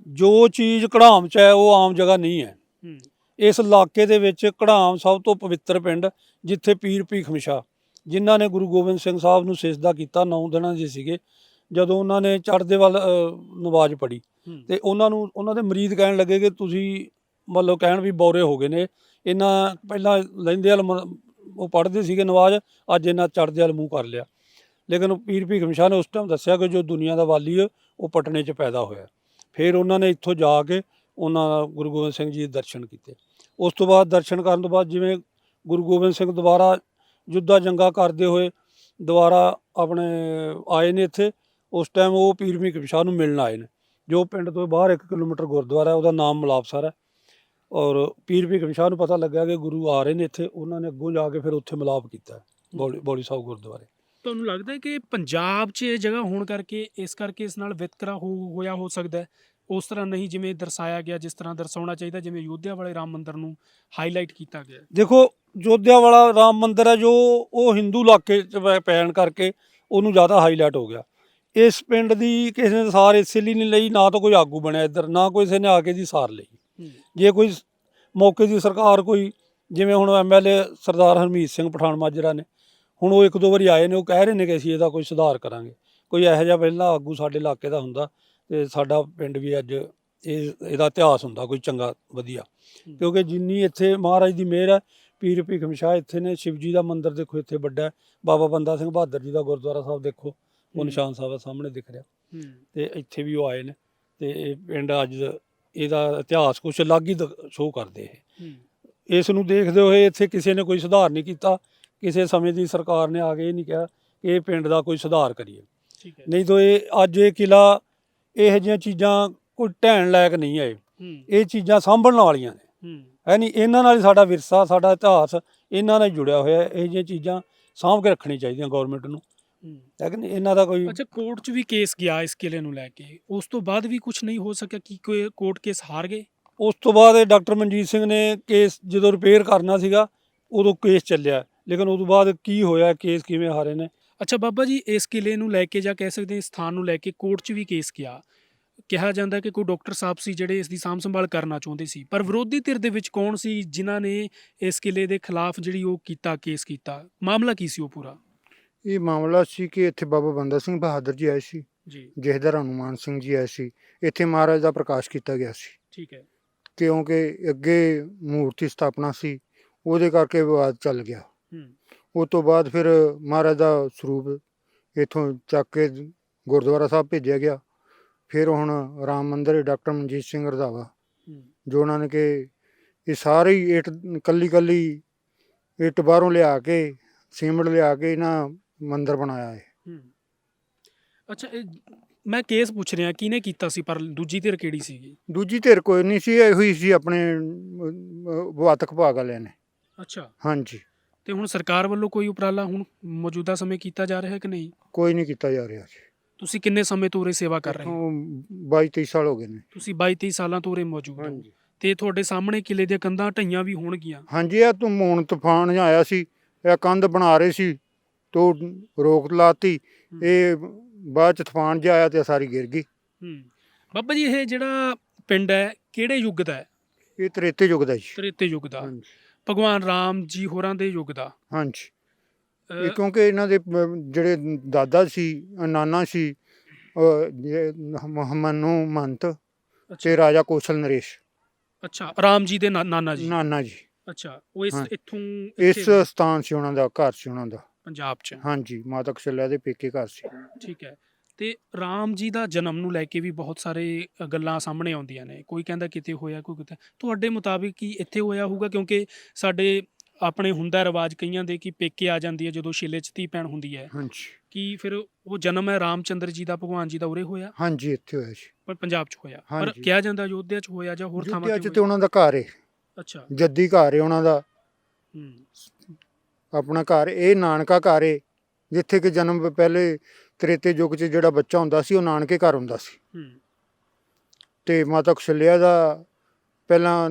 Speaker 1: ਜੋ ਚੀਜ਼ ਕੜਾਮ ਚ ਹੈ ਉਹ ਆਮ ਜਗ੍ਹਾ ਨਹੀਂ ਹੈ।
Speaker 3: ਹੂੰ।
Speaker 1: ਇਸ ਇਲਾਕੇ ਦੇ ਵਿੱਚ ਕੜਾਮ ਸਭ ਤੋਂ ਪਵਿੱਤਰ ਪਿੰਡ ਜਿੱਥੇ ਪੀਰ ਭੀਖ ਮਸ਼ਾ ਜਿਨ੍ਹਾਂ ਨੇ ਗੁਰੂ ਗੋਬਿੰਦ ਸਿੰਘ ਸਾਹਿਬ ਨੂੰ ਸਿਜਦਾ ਕੀਤਾ 9 ਦਿਨਾਂ ਦੇ ਸੀਗੇ ਜਦੋਂ ਉਹਨਾਂ ਨੇ ਚੜ੍ਹਦੇ ਵੱਲ ਨਵਾਜ਼ ਪੜੀ ਤੇ ਉਹਨਾਂ ਨੂੰ ਉਹਨਾਂ ਦੇ ਮਰੀਦ ਕਹਿਣ ਲੱਗੇ ਕਿ ਤੁਸੀਂ ਮਤਲਬ ਕਹਿਣ ਵੀ ਬੌਰੇ ਹੋ ਗਏ ਨੇ। ਇਹਨਾਂ ਪਹਿਲਾਂ ਲੈਂਦੇ ਵਾਲ ਉਹ ਪੜ੍ਹਦੇ ਸੀਗੇ ਨਵਾਜ਼ ਅੱਜ ਇਹਨਾਂ ਚੜ੍ਹਦੇ ਵਾਲ ਮੂੰਹ ਕਰ ਲਿਆ। ਲੇਕਿਨ ਪੀਰ ਭੀਖ ਮਸ਼ਾ ਨੇ ਉਸ ਟਾਈਮ ਦੱਸਿਆ ਕਿ ਜੋ ਦੁਨੀਆ ਦਾ ਵਾਲੀ ਹੈ ਉਹ ਪਟਨੇ 'ਚ ਪੈਦਾ ਹੋਇਆ। ਫਿਰ ਉਹਨਾਂ ਨੇ ਇੱਥੋਂ ਜਾ ਕੇ ਉਹਨਾਂ ਗੁਰੂ ਗੋਬਿੰਦ ਸਿੰਘ ਜੀ ਦੇ ਦਰਸ਼ਨ ਕੀਤੇ। ਉਸ ਤੋਂ ਬਾਅਦ ਦਰਸ਼ਨ ਕਰਨ ਤੋਂ ਬਾਅਦ ਜਿਵੇਂ ਗੁਰੂ ਗੋਬਿੰਦ ਸਿੰਘ ਦੁਬਾਰਾ ਯੁੱਧਾ ਜੰਗਾ ਕਰਦੇ ਹੋਏ ਦੁਬਾਰਾ ਆਪਣੇ ਆਏ ਨੇ ਇੱਥੇ ਉਸ ਟਾਈਮ ਉਹ ਪੀਰ ਭੀਖ ਮਸ਼ਾ ਨੂੰ ਮਿਲਣ ਆਏ ਨੇ ਜੋ ਪਿੰਡ ਤੋਂ ਬਾਹਰ 1 ਕਿਲੋਮੀਟਰ ਗੁਰਦੁਆਰਾ ਹੈ ਉਹਦਾ ਨਾਮ ਮਲਾਪਸਰ ਹੈ। ਔਰ ਪੀਰ ਭੀਖਮ ਸ਼ਾਹ ਨੂੰ ਪਤਾ ਲੱਗਾ ਕਿ ਗੁਰੂ ਆ ਰਹੇ ਨੇ ਇੱਥੇ ਉਹਨਾਂ ਨੇ ਅੱਗੋਂ ਜਾ ਕੇ ਫਿਰ ਉੱਥੇ ਮਿਲਾਪ ਕੀਤਾ ਬੌਲੀ ਬੌਲੀ ਸਾਹਿਬ ਗੁਰਦੁਆਰੇ।
Speaker 3: ਤੁਹਾਨੂੰ ਲੱਗਦਾ ਹੈ ਕਿ ਪੰਜਾਬ 'ਚ ਇਹ ਜਗ੍ਹਾ ਹੋਣ ਕਰਕੇ ਇਸ ਕਰਕੇ ਇਸ ਨਾਲ ਵਿਤਕਰਾ ਹੋ ਹੋਇਆ ਹੋ ਸਕਦਾ ਹੈ? ਉਸ ਤਰ੍ਹਾਂ ਨਹੀਂ ਜਿਵੇਂ ਦਰਸਾਇਆ ਗਿਆ ਜਿਸ ਤਰ੍ਹਾਂ ਦਰਸਾਉਣਾ ਚਾਹੀਦਾ ਜਿਵੇਂ ਯੋਧਿਆ ਵਾਲੇ ਰਾਮ ਮੰਦਿਰ ਨੂੰ ਹਾਈਲਾਈਟ ਕੀਤਾ ਗਿਆ।
Speaker 1: ਦੇਖੋ ਜੋਧਿਆ ਵਾਲਾ ਰਾਮ ਮੰਦਿਰ ਹੈ ਜੋ ਉਹ ਹਿੰਦੂ ਇਲਾਕੇ ਚ ਪੈ- ਪੈਣ ਕਰਕੇ ਉਹਨੂੰ ਜ਼ਿਆਦਾ ਹਾਈਲਾਈਟ ਹੋ ਗਿਆ। ਇਸ ਪਿੰਡ ਦੀ ਕਿਸੇ ਨੇ ਸਾਰ ਇਸੇ ਲਈ ਨਹੀਂ ਲਈ ਨਾ ਤਾਂ ਕੋਈ ਆਗੂ ਬਣਿਆ ਇੱਧਰ ਨਾ ਕੋਈ ਕਿਸੇ ਨੇ ਆ ਕੇ ਦੀ ਸਾਰ ਲਈ। ਜੇ ਕੋਈ ਸ- ਮੌਕੇ ਦੀ ਸਰਕਾਰ ਕੋਈ ਜਿਵੇਂ ਹੁਣ ਐਮਐਲਏ ਸਰਦਾਰ ਹਰਮੀਤ ਸਿੰਘ ਪਠਾਨ ਮਾਜਰਾ ਨੇ ਹੁਣ ਉਹ ਇੱਕ ਦੋ ਵਾਰੀ ਆਏ ਨੇ ਉਹ ਕਹਿ ਰਹੇ ਨੇ ਕਿ ਅਸੀਂ ਇਹਦਾ ਕੋਈ ਸੁਧਾਰ ਕਰਾਂਗੇ। ਕੋਈ ਇਹੋ ਜਿਹਾ ਪਹਿਲਾਂ ਆਗੂ ਸਾਡੇ ਇਲਾਕੇ ਦਾ ਹੁੰਦਾ ਤੇ ਸਾਡਾ ਪਿੰਡ ਵੀ ਅੱਜ ਇਹ ਇਹਦਾ ਇਤਿਹਾਸ ਹੁੰਦਾ ਕੋਈ ਚੰਗਾ ਵਧੀਆ। ਕਿਉਂਕਿ ਜਿੰਨੀ ਇੱਥੇ ਮਹਾਰਾਜ ਦੀ ਮਿਹਰ ਹੈ ਪੀਰ ਭੀਖਮ ਸ਼ਾਹ ਇੱਥੇ ਨੇ ਸ਼ਿਵ ਜੀ ਦਾ ਮੰਦਿਰ ਦੇਖੋ ਇੱਥੇ ਵੱਡਾ। ਬਾਬਾ ਬੰਦਾ ਸਿੰਘ ਬਹਾਦਰ ਜੀ ਦਾ ਗੁਰਦੁਆਰਾ ਸਾਹਿਬ ਦੇਖੋ ਉਹ। ਨਿਸ਼ਾਨ ਸਾਹਿਬ ਦੇ ਸਾਹਮਣੇ ਦਿਖ ਰਿਹਾ। ਤੇ ਇੱਥੇ ਵੀ ਉਹ ਆਏ ਨੇ ਤੇ ਇਹ ਪਿੰਡ ਅੱਜ ਇਹਦਾ ਇਤਿਹਾਸ ਕੁਛ ਅਲੱਗ ਹੀ ਸ਼ੋਅ ਕਰਦੇ ਇਹ।
Speaker 3: ਹੂੰ।
Speaker 1: ਇਸ ਨੂੰ ਦੇਖਦੇ ਹੋਏ ਇੱਥੇ ਕਿਸੇ ਨੇ ਕੋਈ ਸੁਧਾਰ ਨਹੀਂ ਕੀਤਾ ਕਿਸੇ ਸਮੇਂ ਦੀ ਸਰਕਾਰ ਨੇ ਆ ਕੇ ਇਹ ਨਹੀਂ ਕਿਹਾ ਕਿ ਇਹ ਪਿੰਡ ਦਾ ਕੋਈ ਸੁਧਾਰ ਕਰੀਏ। ਨਹੀਂ ਤਾਂ ਇਹ ਅੱਜ ਇਹ ਕਿਲਾ ਇਹੋ ਜਿਹੀਆਂ ਚੀਜ਼ਾਂ ਕੋਈ ਢਹਿਣ ਲਾਇਕ ਨਹੀਂ। ਹੂੰ। ਇਹ ਚੀਜ਼ਾਂ ਸਾਂਭਣ ਵਾਲੀਆਂ ਨੇ।
Speaker 3: ਹੂੰ।
Speaker 1: ਨਹੀਂ ਇਹਨਾਂ ਨਾਲ ਹੀ ਸਾਡਾ ਵਿਰਸਾ ਸਾਡਾ ਇਤਿਹਾਸ ਇਹਨਾਂ ਨਾਲ ਹੀ ਜੁੜਿਆ ਹੋਇਆ ਹੈ ਇਹ ਜਿਹੀਆਂ ਚੀਜ਼ਾਂ ਸਾਂਭ ਕੇ ਰੱਖਣੀ ਚਾਹੀਦੀਆਂ ਗਵਰਨਮੈਂਟ ਨੂੰ।
Speaker 3: ਹੂੰ।
Speaker 1: ਹੈ ਕਿ ਨਹੀਂ? ਇਹਨਾਂ ਦਾ ਕੋਈ
Speaker 3: ਅੱਛਾ ਕੋਰਟ 'ਚ ਵੀ ਕੇਸ ਗਿਆ ਇਸ ਕਿਲੇ ਨੂੰ ਲੈ ਕੇ। ਉਸ ਤੋਂ ਬਾਅਦ ਵੀ ਕੁਝ ਨਹੀਂ ਹੋ ਸਕਿਆ ਕਿ ਕੋਈ ਕੋਰਟ ਕੇਸ ਹਾਰ ਗਏ?
Speaker 1: ਉਸ ਤੋਂ ਬਾਅਦ ਇਹ ਡਾਕਟਰ ਮਨਜੀਤ ਸਿੰਘ ਨੇ ਕੇਸ ਜਦੋਂ ਰਿਪੇਅਰ ਕਰਨਾ ਸੀਗਾ ਉਦੋਂ ਕੇਸ ਚੱਲਿਆ। ਲੇਕਿਨ ਉਸ ਤੋਂ ਬਾਅਦ ਕੀ ਹੋਇਆ ਕੇਸ ਕਿਵੇਂ ਹਾਰੇ ਨੇ?
Speaker 3: ਅੱਛਾ ਬਾਬਾ ਜੀ ਇਸ ਕਿਲੇ ਨੂੰ ਲੈ ਕੇ ਜਾਂ ਕਹਿ ਸਕਦੇ ਹਾਂ ਇਸ ਸਥਾਨ ਨੂੰ ਲੈ ਕੇ ਕੋਰਟ 'ਚ ਵੀ ਕੇਸ ਗਿਆ। ਕਿਹਾ ਜਾਂਦਾ ਕਿ ਕੋਈ ਡਾਕਟਰ ਸਾਹਿਬ ਸੀ ਜਿਹੜੇ ਇਸ ਦੀ ਸਾਂਭ ਸੰਭਾਲ ਕਰਨਾ ਚਾਹੁੰਦੇ ਸੀ। ਪਰ ਵਿਰੋਧੀ ਧਿਰ ਦੇ ਵਿੱਚ ਕੌਣ ਸੀ ਜਿਨ੍ਹਾਂ ਨੇ ਇਸ ਕਿਲੇ ਦੇ ਖਿਲਾਫ ਜਿਹੜੀ ਉਹ ਕੀਤਾ ਕੇਸ ਕੀਤਾ? ਮਾਮਲਾ ਕੀ ਸੀ ਉਹ ਪੂਰਾ?
Speaker 2: ਇਹ ਮਾਮਲਾ ਸੀ ਕਿ ਇੱਥੇ ਬਾਬਾ ਬੰਦਾ ਸਿੰਘ ਬਹਾਦਰ ਜੀ ਆਏ ਸੀ।
Speaker 3: ਜੀ।
Speaker 2: ਜਹਦਰ ਹਨੂਮਾਨ ਸਿੰਘ ਜੀ ਆਏ ਸੀ। ਇੱਥੇ ਮਹਾਰਾਜ ਦਾ ਪ੍ਰਕਾਸ਼ ਕੀਤਾ ਗਿਆ ਸੀ।
Speaker 3: ਠੀਕ ਹੈ।
Speaker 2: ਕਿਉਂਕਿ ਅੱਗੇ ਮੂਰਤੀ ਸਥਾਪਨਾ ਸੀ ਉਹਦੇ ਕਰਕੇ ਵਿਵਾਦ ਚੱਲ ਗਿਆ।
Speaker 3: ਹੂੰ।
Speaker 2: ਉਸ ਤੋਂ ਬਾਅਦ ਫਿਰ ਮਹਾਰਾਜ ਦਾ ਸਰੂਪ ਇਥੋਂ ਚੱਕ ਕੇ ਗੁਰਦੁਆਰਾ ਸਾਹਿਬ ਭੇਜਿਆ ਗਿਆ। ਫਿਰ ਹੁਣ ਰਾਮ ਮੰਦਿਰ ਡਾਕਟਰ ਮਨਜੀਤ ਸਿੰਘ ਰਧਾਵਾ ਜੋ ਉਹਨਾਂ ਨੇ ਕਿ ਇਹ ਸਾਰੇ ਇੱਟ ਕੱਲੀ ਕੱਲੀ ਇੱਟ ਬਾਹਰੋਂ ਲਿਆ ਕੇ ਸੀਮਿੰਟ ਲਿਆ ਕੇ ਇਹਨਾਂ ਮੰਦਿਰ ਬਣਾਇਆ ਹੈ।
Speaker 3: ਅੱਛਾ ਮੈਂ ਕੇਸ ਪੁੱਛ ਰਿਹਾ ਕਿਹਨੇ ਕੀਤਾ ਸੀ ਪਰ ਦੂਜੀ ਧਿਰ ਕਿਹੜੀ ਸੀਗੀ?
Speaker 2: ਦੂਜੀ ਧਿਰ ਕੋਈ ਨਹੀਂ ਸੀ ਇਹੋ ਹੀ ਸੀ ਆਪਣੇ ਵਾਤਕ ਭਾਗ ਵਾਲਿਆਂ ਨੇ।
Speaker 3: ਅੱਛਾ।
Speaker 2: ਹਾਂਜੀ।
Speaker 3: ਤੇ ਹੁਣ ਸਰਕਾਰ ਵੱਲੋਂ ਕੋਈ ਉਪਰਾਲਾ ਹੁਣ ਮੌਜੂਦਾ ਸਮੇਂ ਕੀਤਾ ਜਾ ਰਿਹਾ ਹੈ ਕਿ ਨਹੀਂ?
Speaker 2: ਕੋਈ ਨਹੀਂ ਕੀਤਾ ਜਾ ਰਿਹਾ ਜੀ।
Speaker 3: ਤੁਸੀਂ ਕਿੰਨੇ ਸਮੇਂ ਤੋਂ ਉਰੇ ਸੇਵਾ ਕਰ ਰਹੇ ਹੋ?
Speaker 2: ਇੱਥੋਂ 22 23 ਸਾਲ ਹੋ ਗਏ ਨੇ।
Speaker 3: ਤੁਸੀਂ 22 23 ਸਾਲਾਂ ਤੋਂ ਉਰੇ ਮੌਜੂਦ ਹੋ।
Speaker 2: ਹਾਂਜੀ।
Speaker 3: ਤੇ ਤੁਹਾਡੇ ਸਾਹਮਣੇ ਕਿਲੇ ਦੀਆਂ ਕੰਧਾਂ ਢਈਆਂ ਵੀ ਹੋਣਗੀਆਂ।
Speaker 2: ਹਾਂਜੀ ਇਹ ਤੂੰ ਮੂਣ ਤੂਫਾਨ ਜਿਹਾ ਆਇਆ ਸੀ। ਇਹ ਕੰਧ ਬਣਾ ਰਹੇ ਸੀ ਤੋ ਰੋਕ ਲਾਤੀ। ਇਹ ਬਾਅਦ ਚ ਤੂਫਾਨ ਜਿਹਾ ਆਇਆ ਤੇ ਸਾਰੀ ਗਿਰ ਗਈ।
Speaker 3: ਹੂੰ। ਬਾਬਾ ਜੀ ਇਹ ਜਿਹੜਾ ਪਿੰਡ ਹੈ ਕਿਹੜੇ ਯੁੱਗ ਦਾ ਹੈ?
Speaker 2: ਇਹ ਤ੍ਰੇਤੇ ਯੁੱਗ ਦਾ ਜੀ।
Speaker 3: ਤ੍ਰੇਤੇ ਯੁੱਗ ਦਾ।
Speaker 2: ਹਾਂਜੀ।
Speaker 3: ਭਗਵਾਨ ਰਾਮ ਜੀ ਹੋਰਾਂ ਦੇ ਯੁੱਗ ਦਾ।
Speaker 2: ਹਾਂਜੀ। ਇਹ ਕਿਉਂਕਿ ਇਹਨਾਂ ਦੇ ਜਿਹੜੇ ਦਾਦਾ ਸੀ ਨਾਨਾ ਸੀ ਮਨੂ ਮੰਤ ਤੇ ਰਾਜਾ ਕੌਸ਼ਲ ਨਰੇਸ਼।
Speaker 3: ਅੱਛਾ ਰਾਮ ਜੀ ਦੇ ਨਾਨਾ ਜੀ।
Speaker 2: ਨਾਨਾ ਜੀ।
Speaker 3: ਅੱਛਾ ਉਹ ਇਸ। ਇੱਥੋਂ
Speaker 2: ਇਸ ਸਥਾਨ ਸੀ ਉਹਨਾਂ ਦਾ ਘਰ ਸੀ ਉਹਨਾਂ ਦਾ।
Speaker 3: ਪੰਜਾਬ 'ਚ।
Speaker 2: ਹਾਂਜੀ ਮਾਤਾ ਕਸ਼ਲਿਆ ਦੇ ਪੇਕੇ ਘਰ ਸੀ।
Speaker 3: ਠੀਕ ਹੈ। ਤੇ ਰਾਮ ਜੀ ਦਾ ਜਨਮ ਨੂੰ ਲੈ ਕੇ ਵੀ ਬਹੁਤ ਸਾਰੇ ਗੱਲਾਂ ਸਾਹਮਣੇ ਆਉਂਦੀਆਂ ਨੇ। ਕੋਈ ਕਹਿੰਦਾ ਕਿਤੇ ਹੋਇਆ ਕੋਈ ਕਿਤੇ ਤੁਹਾਡੇ ਮੁਤਾਬਿਕ ਕੀ ਇੱਥੇ ਹੋਇਆ ਹੋਊਗਾ? ਕਿਉਂਕਿ ਸਾਡੇ ਆਪਣੇ ਹੁੰਦਾ ਰਿਵਾਜ ਕਈਆਂ ਦੇ ਕਿ ਪੇਕੇ ਆ ਜਾਂਦੀ ਹੈ ਜਦੋਂ ਛੇਲੇ 'ਚ ਧੀ ਭੈਣ ਹੁੰਦੀ ਹੈ।
Speaker 2: ਹਾਂਜੀ।
Speaker 3: ਕਿ ਫਿਰ ਉਹ ਜਨਮ ਹੈ ਰਾਮਚੰਦਰ ਜੀ ਦਾ ਭਗਵਾਨ ਜੀ ਦਾ ਉਰੇ ਹੋਇਆ?
Speaker 2: ਹਾਂਜੀ ਇੱਥੇ ਹੋਇਆ ਸੀ
Speaker 3: ਪਰ ਪੰਜਾਬ 'ਚ ਹੋਇਆ। ਪਰ
Speaker 2: ਹਾਂਜੀ।
Speaker 3: ਕਿਹਾ ਜਾਂਦਾ ਅਯੋਧਿਆ 'ਚ ਹੋਇਆ ਜਾਂ ਹੋਰ ਥਾਵਾਂ ਤੇ
Speaker 2: ਤੇ
Speaker 3: ਹੋਇਆ?
Speaker 2: ਉਹਨਾਂ ਦਾ ਘਰ ਹੈ
Speaker 3: ਅੱਛਾ।
Speaker 2: ਜੱਦੀ ਘਰ ਹੈ ਉਹਨਾਂ ਦਾ।
Speaker 3: ਹੂੰ।
Speaker 2: ਆਪਣਾ ਘਰ ਇਹ ਨਾਨਕਾ ਘਰ ਹੈ ਜਿੱਥੇ ਕਿ ਜਨਮ ਪਹਿਲੇ ਤ੍ਰੇਤੇ ਯੁੱਗ 'ਚ ਜਿਹੜਾ ਬੱਚਾ ਹੁੰਦਾ ਸੀ ਉਹ ਨਾਨਕੇ ਘਰ ਹੁੰਦਾ ਸੀ।
Speaker 3: ਹੂੰ।
Speaker 2: ਤੇ ਮਾਤਾ ਕਸ਼ਲਿਆ ਦਾ ਪਹਿਲਾਂ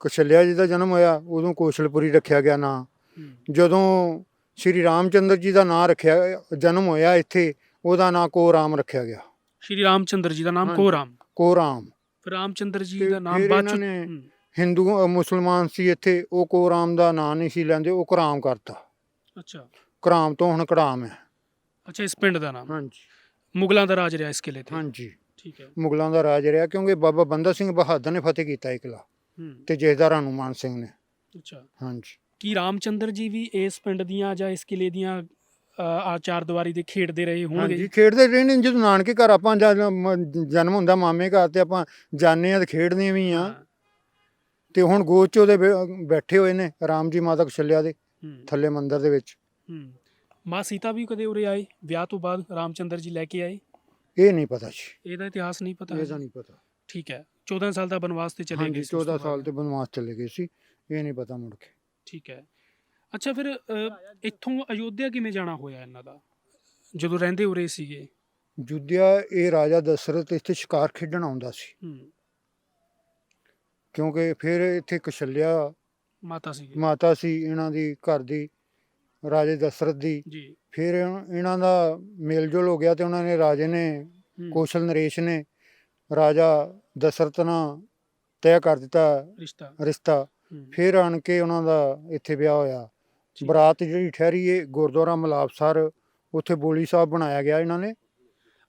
Speaker 2: ਕਸ਼ਲਿਆ ਜੀ ਦਾ ਜਨਮ ਹੋਇਆ ਉਦੋਂ ਕੋਸ਼ਲਪੁਰੀ ਰੱਖਿਆ ਗਿਆ ਨਾਂ। ਜਦੋਂ ਸ਼੍ਰੀ ਰਾਮਚੰਦਰ ਜੀ ਦਾ ਨਾਂ ਰੱਖਿਆ ਜਨਮ ਹੋਇਆ ਇੱਥੇ ਉਹਦਾ ਨਾਂ ਕੋਰਾਮ ਰੱਖਿਆ ਗਿਆ।
Speaker 3: ਸ਼੍ਰੀ ਰਾਮਚੰਦਰ ਜੀ ਦਾ ਨਾਮ। ਕੋਰਾਮ
Speaker 2: ਕੋਰਾਮ
Speaker 3: ਫਿਰ ਰਾਮਚੰਦਰ ਜੀ ਦਾ ਨਾਮ ਬਾਅਦ ਚ
Speaker 2: ਹਿੰਦੂ ਮੁਸਲਮਾਨ ਸੀ ਇੱਥੇ ਉਹ ਕੋਰਾਮ ਦਾ ਨਾਂ ਨਹੀਂ ਸੀ ਲੈਂਦੇ ਉਹ ਕਰਾਮ ਕਰਤਾ।
Speaker 3: ਅੱਛਾ।
Speaker 2: ਕਰਾਮ ਤੋਂ ਹੁਣ ਕੜਾਮ ਹੈ।
Speaker 3: ਅੱਛਾ ਇਸ ਪਿੰਡ ਦਾ ਨਾਮ।
Speaker 2: ਹਾਂਜੀ।
Speaker 3: ਮੁਗਲਾਂ ਦਾ ਰਾਜ ਰਿਹਾ ਇਸ ਕਿਲੇ ਤੇ।
Speaker 2: ਹਾਂਜੀ।
Speaker 3: ਠੀਕ ਹੈ।
Speaker 2: ਮੁਗਲਾਂ ਦਾ ਰਾਜ ਰਿਹਾ ਕਿਉਂਕਿ ਬਾਬਾ ਬੰਦਾ ਸਿੰਘ ਬਹਾਦਰ ਨੇ ਫਤਿਹ ਕੀਤਾ ਇਹ ਕਿਲ੍ਹਾ
Speaker 3: ਹੂੰ।
Speaker 2: ਤੇ ਜਥੇਦਾਰ ਹਨੂਮਾਨ ਸਿੰਘ ਨੇ।
Speaker 3: ਅੱਛਾ।
Speaker 2: ਹਾਂਜੀ।
Speaker 3: ਕੀ ਰਾਮਚੰਦਰ ਜੀ ਵੀ ਇਸ ਪਿੰਡ ਦੀਆਂ ਜਾਂ ਇਸ ਕਿਲੇ ਦੀਆਂ ਅ, ਆ ਚਾਰ ਦੀਵਾਰੀ ਦੇ ਖੇਡਦੇ ਰਹੇ ਹੋਣਗੇ?
Speaker 2: ਹਾਂਜੀ ਖੇਡਦੇ ਰਹੇ ਨੇ। ਜਦੋਂ ਨਾਨਕੇ ਘਰ ਆਪਾਂ ਜਨਮ ਹੁੰਦਾ ਮਾਮੇ ਘਰ ਤੇ ਆਪਾਂ ਜਾਂਦੇ ਆ ਤੇ ਖੇਡਦੇ ਵੀ ਆ ਤੇ ਹੁਣ ਗੋਦ ਚ ਉਹਦੇ ਬੈ- ਬੈਠੇ ਹੋਏ ਨੇ ਰਾਮ ਜੀ ਮਾਤਾ ਕਸ਼ਲਿਆ ਦੇ ਥੱਲੇ ਮੰਦਿਰ ਦੇ ਵਿੱਚ।
Speaker 3: ਹੂੰ। ਮਾਂ ਸੀਤਾ ਵੀ ਕਦੇ ਉਰੇ ਆਏ? ਵਿਆਹ ਤੋਂ ਬਾਅਦ ਰਾਮਚੰਦਰ ਜੀ ਲੈ ਕੇ ਆਏ?
Speaker 2: ਇਹ ਨਹੀਂ ਪਤਾ ਜੀ।
Speaker 3: ਇਹਦਾ ਇਤਿਹਾਸ ਨਹੀਂ ਪਤਾ
Speaker 2: ਇਹਦਾ ਨਹੀਂ ਪਤਾ।
Speaker 3: ਠੀਕ ਹੈ 14 ਸਾਲ ਦਾ ਬਨਵਾਸ ਤੇ ਚਲੇ ਗਏ
Speaker 2: ਹਾਂਜੀ
Speaker 3: ਸੀ ਉਸ ਤੋਂ
Speaker 2: 14 ਸਾਲ
Speaker 3: ਬਾਅਦ।
Speaker 2: ਤੇ ਬਨਵਾਸ ਚਲੇ ਗਏ ਸੀ। ਇਹ ਨਹੀਂ ਪਤਾ ਮੁੜ ਕੇ।
Speaker 3: ਠੀਕ ਹੈ। ਅੱਛਾ ਫਿਰ ਅ, ਇੱਥੋਂ ਅਯੋਧਿਆ ਕਿਵੇਂ ਜਾਣਾ ਹੋਇਆ ਇਹਨਾਂ ਦਾ? ਜਦੋਂ ਰਹਿੰਦੇ ਉਰੇ ਸੀਗੇ।
Speaker 2: ਜੁੱਧਿਆ ਇਹ ਰਾਜਾ ਦਸ਼ਰਥ ਇੱਥੇ ਸ਼ਿਕਾਰ ਖੇਡਣ ਆਉਂਦਾ ਸੀ।
Speaker 3: ਹੂੰ।
Speaker 2: ਕਿਉਂਕਿ ਫਿਰ ਇੱਥੇ ਕਸ਼ਲਿਆ
Speaker 3: ਮਾਤਾ ਸੀਗੇ।
Speaker 2: ਮਾਤਾ ਸੀ ਇਹਨਾਂ ਦੀ ਘਰ ਦੀ ਰਾਜੇ ਦਸ਼ਰਥ ਦੀ।
Speaker 3: ਜੀ।
Speaker 2: ਫਿਰ ਇਹਨਾਂ ਦਾ ਮੇਲਜੋਲ ਹੋ ਗਿਆ ਤੇ ਉਹਨਾਂ ਨੇ ਰਾਜੇ ਨੇ
Speaker 3: ਹੂੰ,
Speaker 2: ਕੌਸ਼ਲ ਨਰੇਸ਼ ਨੇ ਰਾਜਾ ਦਸ਼ਰਥ ਨਾਲ ਤੈਅ ਕਰ ਦਿੱਤਾ
Speaker 3: ਰਿਸ਼ਤਾ।
Speaker 2: ਰਿਸ਼ਤਾ।
Speaker 3: ਹੂੰ,
Speaker 2: ਫਿਰ ਆਣ ਕੇ ਉਹਨਾਂ ਦਾ ਇੱਥੇ ਵਿਆਹ ਹੋਇਆ।
Speaker 3: ਠੀਕ।
Speaker 2: ਬਰਾਤ ਜਿਹੜੀ ਠਹਿਰੀ ਏ ਗੁਰਦੁਆਰਾ ਮਲਾਪਸਰ ਉੱਥੇ ਬੋਲੀ ਸਾਹਿਬ ਬਣਾਇਆ ਗਿਆ ਇਹਨਾਂ ਨੇ।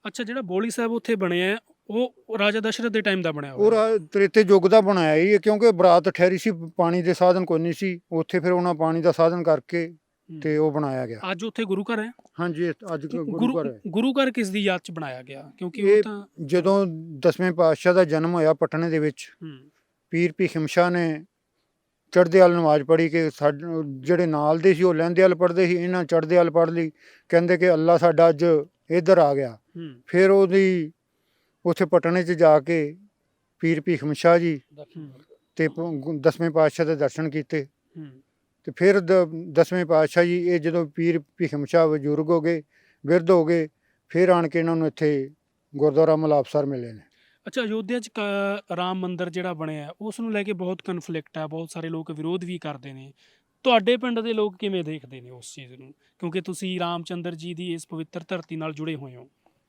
Speaker 3: ਅੱਛਾ ਜਿਹੜਾ ਬੋਲੀ ਸਾਹਿਬ ਉੱਥੇ ਬਣਿਆ ਹੈ, ਉਹ ਰਾਜਾ ਦਸ਼ਰਥ ਦੇ ਟਾਈਮ ਦਾ ਬਣਿਆ
Speaker 2: ਉਹ
Speaker 3: ਹੋਇਆ
Speaker 2: ਰਾ- ਤ੍ਰੇਤੇ ਯੁੱਗ ਦਾ ਬਣਾਇਆ ਹੀ ਹੈ ਕਿਉਂਕਿ ਬਰਾਤ ਠਹਿਰੀ ਸੀ ਪਾਣੀ ਦੇ ਸਾਧਨ ਕੋਈ ਨਹੀਂ ਸੀ। ਉੱਥੇ ਫਿਰ ਉਹਨਾਂ ਪਾਣੀ ਦਾ ਸਾਧਨ ਕਰਕੇ। ਤੇ ਉਹ ਬਣਾਇਆ ਗਿਆ।
Speaker 3: ਅੱਜ ਉੱਥੇ ਗੁਰੂ ਘਰ ਹੈ?
Speaker 2: ਹਾਂਜੀ ਅੱਜ ਗੁਰੂ ਘਰ ਹੈ।
Speaker 3: ਗੁਰੂ ਘਰ ਕਿਸ ਦੀ ਯਾਦ ਚ ਬਣਾਇਆ ਗਿਆ? ਕਿਉਂਕਿ ਉਹ ਤਾਂ
Speaker 2: ਜਦੋਂ ਦਸਵੇਂ ਪਾਤਸ਼ਾਹ ਦਾ ਜਨਮ ਹੋਇਆ ਪਟਨੇ ਦੇ ਵਿੱਚ ਪੀਰ ਭੀਖਮ ਸ਼ਾਹ ਨੇ ਚੜ੍ਹਦੇ ਵਾਲ ਨਮਾਜ਼ ਪੜ੍ਹੀ ਕਿ ਸਾਡੇ ਜਿਹੜੇ ਨਾਲ ਦੇ ਸੀ ਉਹ ਲਹਿੰਦੇ ਵਾਲ ਪੜ੍ਹਦੇ ਸੀ ਇਹਨਾਂ ਚੜ੍ਹਦੇ ਵਾਲ ਪੜ੍ਹ ਲਈ। ਕਹਿੰਦੇ ਕਿ ਅੱਲਾ ਸਾਡਾ ਅੱਜ ਇੱਧਰ ਆ ਗਿਆ। ਫਿਰ ਉਹਦੀ ਉੱਥੇ ਪਟਨੇ 'ਚ ਜਾ ਕੇ ਪੀਰ ਭੀਖਮ ਸ਼ਾਹ ਜੀ ਤੇ ਦਸਵੇਂ ਪਾਤਸ਼ਾਹ ਦੇ ਦਰਸ਼ਨ ਕੀਤੇ। ਤੇ ਫਿਰ ਦਸਵੇਂ ਪਾਤਸ਼ਾਹ ਜੀ ਇਹ ਜਦੋਂ ਪੀਰ ਭੀਖਮ ਸ਼ਾਹ ਬਜ਼ੁਰਗ ਹੋ ਗਏ ਬਿਰਧ ਹੋ ਗਏ ਫਿਰ ਆਣ ਕੇ ਇਹਨਾਂ ਨੂੰ ਇੱਥੇ ਗੁਰਦੁਆਰਾ ਮਲਾਪਸਰ ਮਿਲੇ ਨੇ।
Speaker 3: ਅੱਛਾ ਅਯੋਧਿਆ ਚ ਰਾਮ ਮੰਦਿਰ ਜਿਹੜਾ ਬਣਿਆ ਉਸ ਨੂੰ ਲੈ ਕੇ ਬਹੁਤ ਕਨਫਲਿਕਟ ਹੈ ਬਹੁਤ ਸਾਰੇ ਲੋਕ ਵਿਰੋਧ ਵੀ ਕਰਦੇ ਨੇ। ਤੁਹਾਡੇ ਪਿੰਡ ਦੇ ਲੋਕ ਕਿਵੇਂ ਦੇਖਦੇ ਨੇ ਉਸ ਚੀਜ਼ ਨੂੰ? ਕਿਉਂਕਿ ਤੁਸੀਂ ਰਾਮਚੰਦਰ ਜੀ ਦੀ ਇਸ ਪਵਿੱਤਰ ਧਰਤੀ ਨਾਲ ਜੁੜੇ ਹੋਏ ਹੋ।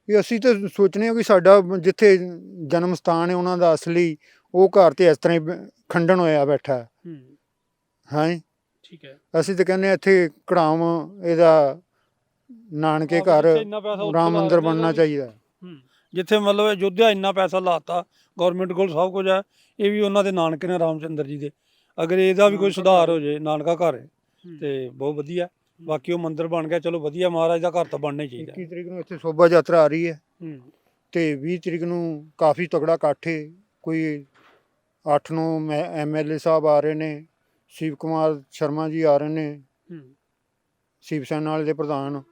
Speaker 2: ਵੀ ਅਸੀਂ ਤਾਂ ਸੋਚਨੇ ਹਾਂ ਕਿ ਸਾਡਾ ਜਿੱਥੇ ਜਨਮ ਸਥਾਨ ਹੈ ਉਹਨਾਂ ਦਾ ਅਸਲੀ ਉਹ ਘਰ ਤੇ ਇਸ ਤਰ੍ਹਾਂ ਹੀ ਖੰਡਨ ਹੋਇਆ ਬੈਠਾ। ਹਾਂ?
Speaker 3: ਠੀਕ ਹੈ।
Speaker 2: ਅਸੀਂ ਤਾਂ ਕਹਿੰਦੇ ਹਾਂ ਇੱਥੇ ਕੜਾਮ ਇਹਦਾ ਨਾਨਕੇ ਘਰ
Speaker 1: ਇੰਨਾ ਪੈਸਾ ਉੱਥੇ
Speaker 2: ਰਾਮ
Speaker 1: ਲਾ
Speaker 2: ਮੰਦਿਰ ਬਣਨਾ। ਚਾਹੀਦਾ
Speaker 3: ਹੂੰ।
Speaker 1: ਜਿੱਥੇ ਮਤਲਬ ਅਯੁੱਧਿਆ ਇੰਨਾ ਪੈਸਾ ਲਾਤਾ ਗਵਰਨਮੈਂਟ ਕੋਲ ਸਭ ਕੁਝ ਹੈ ਇਹ ਵੀ ਉਹਨਾਂ ਦੇ ਨਾਨਕੇ ਨੇ ਰਾਮਚੰਦਰ ਜੀ ਦੇ। ਅਗਰ ਇਹਦਾ ਵੀ ਕੋਈ
Speaker 2: ਨਾਨਕਾ
Speaker 1: ਸੁਧਾਰ। ਹੋ ਜੇ ਨਾਨਕਾ ਘਰ ਹੈ। ਤੇ ਬਹੁਤ ਵਧੀਆ। ਬਾਕੀ ਉਹ ਮੰਦਿਰ ਬਣ ਗਿਆ ਚਲੋ ਵਧੀਆ ਮਹਾਰਾਜ ਦਾ ਘਰ ਤਾਂ ਬਣਨਾ ਹੀ ਚਾਹੀਦਾ।
Speaker 2: 21 ਤਰੀਕ ਨੂੰ ਇੱਥੇ ਸ਼ੋਭਾ ਯਾਤਰਾ ਆ ਰਹੀ ਹੈ।
Speaker 3: ਹੂੰ।
Speaker 2: ਤੇ 20 ਤਰੀਕ ਨੂੰ ਕਾਫੀ ਤਗੜਾ ਇਕੱਠ ਹੈ ਕੋਈ 8 ਨੂੰ ਐਮਐਲਏ ਸਾਹਿਬ ਆ ਰਹੇ ਨੇ। ਸ਼ਿਵ ਕੁਮਾਰ ਸ਼ਰਮਾ ਜੀ ਆ ਰਹੇ ਨੇ।
Speaker 3: ਹੂੰ।
Speaker 2: ਸ਼ਿਵ ਸੈਨਾ ਵਾਲੇ ਦੇ ਪ੍ਰਧਾਨ।